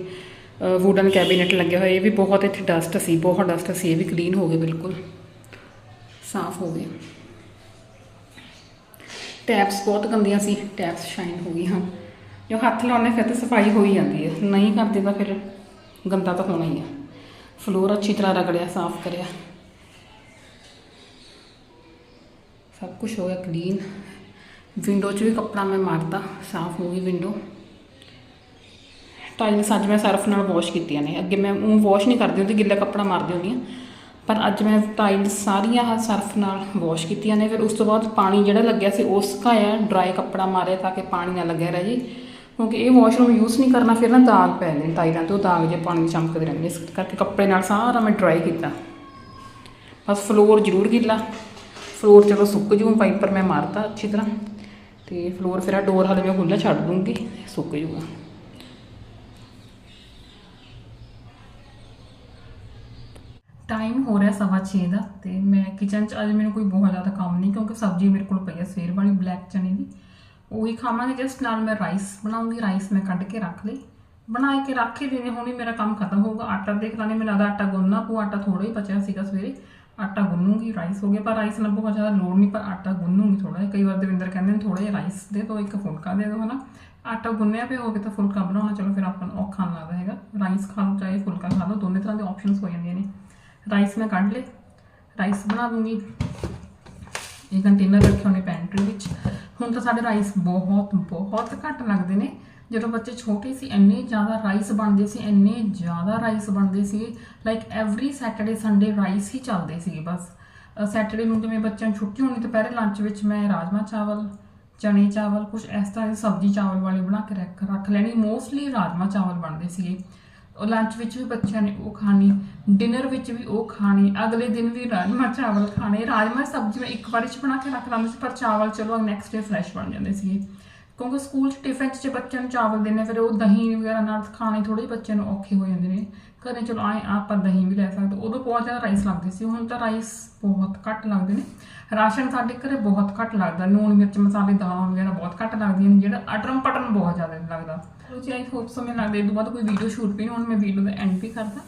ਵੂਡਨ ਕੈਬਿਨਟ ਲੱਗੇ ਹੋਏ, ਇਹ ਵੀ ਬਹੁਤ ਇੱਥੇ ਡਸਟ ਸੀ, ਬਹੁਤ ਡਸਟ ਸੀ, ਇਹ ਵੀ ਕਲੀਨ ਹੋ ਗਏ ਬਿਲਕੁਲ। ਸਾਫ਼ ਹੋ ਗਏ। ਟੈਪਸ ਬਹੁਤ ਗੰਦੀਆਂ ਸੀ ਟੈਪਸ ਸ਼ਾਈਨ ਹੋ ਗਈ ਹਾਂ ਜੋ ਹੱਥ ਲਾਉਣੇ, ਫਿਰ ਤਾਂ ਸਫ਼ਾਈ ਹੋ ਹੀ ਜਾਂਦੀ ਹੈ। ਨਹੀਂ ਕਰਦੇ ਤਾਂ ਫਿਰ ਗੰਦਾ ਤਾਂ ਹੋਣਾ ਹੀ ਆ। ਫਲੋਰ ਅੱਛੀ ਤਰ੍ਹਾਂ ਰਗੜਿਆ, ਸਾਫ਼ ਕਰਿਆ। ਸਭ ਕੁਝ ਹੋ ਗਿਆ ਕਲੀਨ ਵਿੰਡੋ 'ਚ ਵੀ ਕੱਪੜਾ ਮੈਂ ਮਾਰਤਾ, ਸਾਫ਼ ਹੋ ਗਈ ਵਿੰਡੋ ਟਾਈਲਸ ਅੱਜ ਮੈਂ ਸਰਫ ਨਾਲ ਵਾਸ਼ ਕੀਤੀਆਂ ਨੇ। ਅੱਗੇ ਮੈਂ ਉਹ ਵਾਸ਼ ਨਹੀਂ ਕਰਦੀ ਹੁੰਦੀ, ਗਿੱਲਾ ਕੱਪੜਾ ਮਾਰਦੀ ਹੁੰਦੀ ਹਾਂ। ਪਰ ਅੱਜ ਮੈਂ ਟਾਈਲਸ ਸਾਰੀਆਂ ਸਰਫ ਨਾਲ ਵਾਸ਼ ਕੀਤੀਆਂ ਨੇ। ਫਿਰ ਉਸ ਤੋਂ ਬਾਅਦ ਪਾਣੀ ਜਿਹੜਾ ਲੱਗਿਆ ਸੀ, ਉਹ ਸੁਕਾਇਆ ਡਰਾਈ ਕੱਪੜਾ ਮਾਰਿਆ ਤਾਂ ਕਿ ਪਾਣੀ ਨਾ ਲੱਗਿਆ ਰਹੇ। ਜੀ ਕਿਉਂਕਿ ਇਹ ਵਾਸ਼ਰੂਮ ਯੂਜ਼ ਨਹੀਂ ਕਰਨਾ, ਫਿਰ ਨਾ ਦਾਗ ਪੈ ਜਾਂਦੇ ਨੇ ਟਾਈਲਾਂ ਤੋਂ। ਦਾਗ ਜੇ ਪਾਣੀ ਚਮਕਦੇ ਰਹਿੰਦੇ ਇਸ ਕਰਕੇ ਕੱਪੜੇ ਨਾਲ ਸਾਰਾ ਮੈਂ ਡਰਾਈ ਕੀਤਾ। ਬਸ ਫਲੋਰ ਜ਼ਰੂਰ ਗਿੱਲਾ। ਫਲੋਰ ਚਲੋ ਸੁੱਕ ਜੂ ਵਾਈਪਰ ਮੈਂ ਮਾਰਤਾ ਅੱਛੀ ਤਰ੍ਹਾਂ। ਤੇ ਫਲੋਰ ਫਿਰ ਆ ਡੋਰ ਹਾਲੇ ਮੈਂ ਖੁੱਲ੍ਹਾ ਛੱਡ ਦੂੰਗੀ, ਸੁੱਕ ਜੂਗਾ। ਟਾਈਮ ਹੋ ਰਿਹਾ ਸਵਾ ਛੇ ਦਾ ਤੇ ਮੈਂ ਕਿਚਨ 'ਚ ਅੱਜ ਮੈਨੂੰ ਕੋਈ ਬਹੁਤ ਜ਼ਿਆਦਾ ਕੰਮ ਨਹੀਂ, ਕਿਉਂਕਿ ਸਬਜ਼ੀ ਮੇਰੇ ਕੋਲ ਪਈ ਹੈ ਸਵੇਰ ਵਾਲੀ ਬਲੈਕ ਚਨੇ ਦੀ। ਉਹੀ ਖਾਵਾਂਗੇ ਜਸਟ ਨਾਲ ਮੈਂ ਰਾਈਸ ਬਣਾਉਂਗੀ ਰਾਈਸ ਮੈਂ ਕੱਢ ਕੇ ਰੱਖ ਲਈ। ਬਣਾ ਕੇ ਰੱਖ ਹੀ ਦੇਣੇ ਹੁਣੀ ਮੇਰਾ ਕੰਮ ਖਤਮ ਹੋਊਗਾ, ਆਟਾ ਦੇਖ ਲਾਂਗੇ, ਮੈਨੂੰ ਲੱਗਦਾ ਆਟਾ ਗੁੰਨਣਾ ਪਊ, ਆਟਾ ਥੋੜਾ ਹੀ ਬਚਿਆ ਸੀਗਾ ਸਵੇਰੇ। ਆਟਾ ਗੁੰਨੂਗੀ ਰਾਈਸ ਹੋ ਗਿਆ, ਪਰ ਰਾਈਸ ਨਾਲ ਬਹੁਤ ਜ਼ਿਆਦਾ ਲੋੜ ਨਹੀਂ, ਪਰ ਆਟਾ ਗੁੰਨੂਗੀ ਥੋੜਾ ਜਿਹਾ। ਕਈ ਵਾਰ ਦਵਿੰਦਰ ਕਹਿੰਦੇ ਨੇ ਥੋੜਾ ਜਿਹਾ ਰਾਈਸ ਦੇ ਦਿਓ, ਇੱਕ ਫੁਲਕਾ ਦੇ ਦਿਓ, ਹਨਾ। ਆਟਾ ਗੁੰਨਿਆ ਪਿਆ ਹੋਵੇ ਤਾਂ ਫੁਲਕਾ ਬਣਾਉਣਾ ਚਲੋ ਫਿਰ ਆਪਾਂ ਨੂੰ ਔਖਾ ਨਹੀਂ ਲੱਗਦਾ ਹੈਗਾ। ਰਾਈਸ ਖਾ ਲਓ, ਚਾਹੇ ਫੁਲਕਾ ਖਾ ਲਓ, ਦੋਨੇ ਤਰ੍ਹਾਂ ਦੇ ਆਪਸ਼ਨਸ ਹੋ ਜਾਂਦੀਆਂ ਨੇ। ਰਾਈਸ ਮੈਂ ਕੱਢ ਲਏ। ਰਾਈਸ ਬਣਾ ਦੂੰਗੀ। ਇਹ ਕੰਟੇਨਰ ਰੱਖੇ ਹੋਣੇ ਪੈਂਟਰੀ ਵਿੱਚ। ਹੁਣ ਤਾਂ ਸਾਡੇ ਰਾਈਸ ਬਹੁਤ ਬਹੁਤ ਘੱਟ ਲੱਗਦੇ ਨੇ। ਜਦੋਂ ਬੱਚੇ ਛੋਟੇ ਸੀ, ਇੰਨੇ ਜ਼ਿਆਦਾ ਰਾਈਸ ਬਣਦੇ ਸੀ, ਇੰਨੇ ਜ਼ਿਆਦਾ ਰਾਈਸ ਬਣਦੇ ਸੀ like every Saturday Sunday rice ਹੀ ਚੱਲਦੇ ਸੀ ਬਸ। ਸੈਟਰਡੇ ਨੂੰ ਜਿਵੇਂ ਬੱਚਿਆਂ ਨੂੰ ਛੁੱਟੀ ਹੋਣੀ, ਦੁਪਹਿਰੇ ਲੰਚ ਵਿੱਚ ਮੈਂ ਰਾਜਮਾ ਚਾਵਲ, ਚਨੇ ਚਾਵਲ ਕੁਝ ਇਸ ਤਰ੍ਹਾਂ ਦੀ ਸਬਜ਼ੀ ਚਾਵਲ ਵਾਲੇ ਬਣਾ ਕੇ ਰੱਖ ਰੱਖ ਲੈਣੀ। ਮੋਸਟਲੀ ਰਾਜਮਾ ਚਾਵਲ ਬਣਦੇ ਸੀਗੇ। ਉਹ ਲੰਚ ਵਿੱਚ ਵੀ ਬੱਚਿਆਂ ਨੇ ਉਹ ਖਾਣੀ ਡਿਨਰ ਵਿੱਚ ਵੀ ਉਹ ਖਾਣੀ, ਅਗਲੇ ਦਿਨ ਵੀ ਰਾਜਮਾ ਚਾਵਲ ਖਾਣੇ। ਰਾਜਮਾ ਸਬਜ਼ੀ ਮੈਂ ਇੱਕ ਵਾਰੀ ਚ ਬਣਾ ਕੇ ਰੱਖ ਲਾਂਦੀ ਸੀ, ਪਰ ਚਾਵਲ ਚਲੋ ਨੈਕਸਟ ਡੇ ਫਰੈਸ਼ ਬਣ ਜਾਂਦੇ ਸੀਗੇ। ਕਿਉਂਕਿ ਸਕੂਲ ਚ ਟਿਫਨ ਚ ਜੇ ਬੱਚਿਆਂ ਨੂੰ ਚਾਵਲ ਦੇਣੇ ਫਿਰ ਉਹ ਦਹੀਂ ਵਗੈਰਾ ਨਾਲ ਖਾਣੇ ਥੋੜੇ ਬੱਚਿਆਂ ਨੂੰ ਔਖੇ ਹੋ ਜਾਂਦੇ ਨੇ। ਘਰੇ ਚਲੋ ਆਏ ਆਪਾਂ ਦਹੀਂ ਵੀ ਲੈ ਸਕਦੇ, ਉਦੋਂ ਬਹੁਤ ਜ਼ਿਆਦਾ ਰਾਈਸ ਲੱਗਦੇ ਸੀ, ਹੁਣ ਤਾਂ ਰਾਈਸ ਬਹੁਤ ਘੱਟ ਲੱਗਦੇ ਨੇ। ਰਾਸ਼ਨ ਸਾਡੇ ਘਰੇ ਬਹੁਤ ਘੱਟ ਲੱਗਦਾ, ਨੂਣ ਮਿਰਚ, ਮਸਾਲੇ, ਦਾਲਾਂ ਵਗੈਰਾ ਬਹੁਤ ਘੱਟ ਲੱਗਦੀਆਂ ਨੇ, ਜਿਹੜਾ ਅਟਰਮ ਪਟਨ ਬਹੁਤ ਜ਼ਿਆਦਾ ਲੱਗਦਾ। ਚਲੋ ਜੀ, ਆਈ ਹੋਪ ਸਮੇਂ ਲੱਗਦਾ, ਇਹ ਤੋਂ ਬਾਅਦ ਕੋਈ ਵੀਡੀਓ ਸ਼ੂਟ ਵੀ ਨਹੀਂ, ਹੁਣ ਮੈਂ ਵੀਡੀਓ ਦਾ ਐਂਡ ਵੀ ਕਰਦਾ।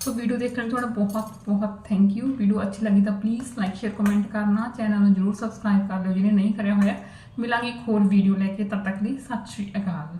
ਸੋ ਵੀਡੀਓ ਦੇਖਣ ਲਈ ਤੁਹਾਡਾ ਬਹੁਤ ਬਹੁਤ ਥੈਂਕ ਯੂ ਵੀਡੀਓ ਅੱਛੀ ਲੱਗੀ ਤਾਂ ਪਲੀਜ਼ ਲਾਈਕ ਸ਼ੇਅਰ ਕਮੈਂਟ ਕਰਨਾ। ਚੈਨਲ ਨੂੰ ਜਰੂਰ ਸਬਸਕ੍ਰਾਈਬ ਕਰ ਲਿਓ, ਜਿਹਨੇ ਨਹੀਂ ਕਰਿਆ ਹੋਇਆ। ਮਿਲਾਂਗੇ ਇੱਕ ਹੋਰ ਵੀਡੀਓ ਲੈ ਕੇ ਤਦ ਤੱਕ ਲਈ ਸਤਿ ਸ਼੍ਰੀ ਅਕਾਲ।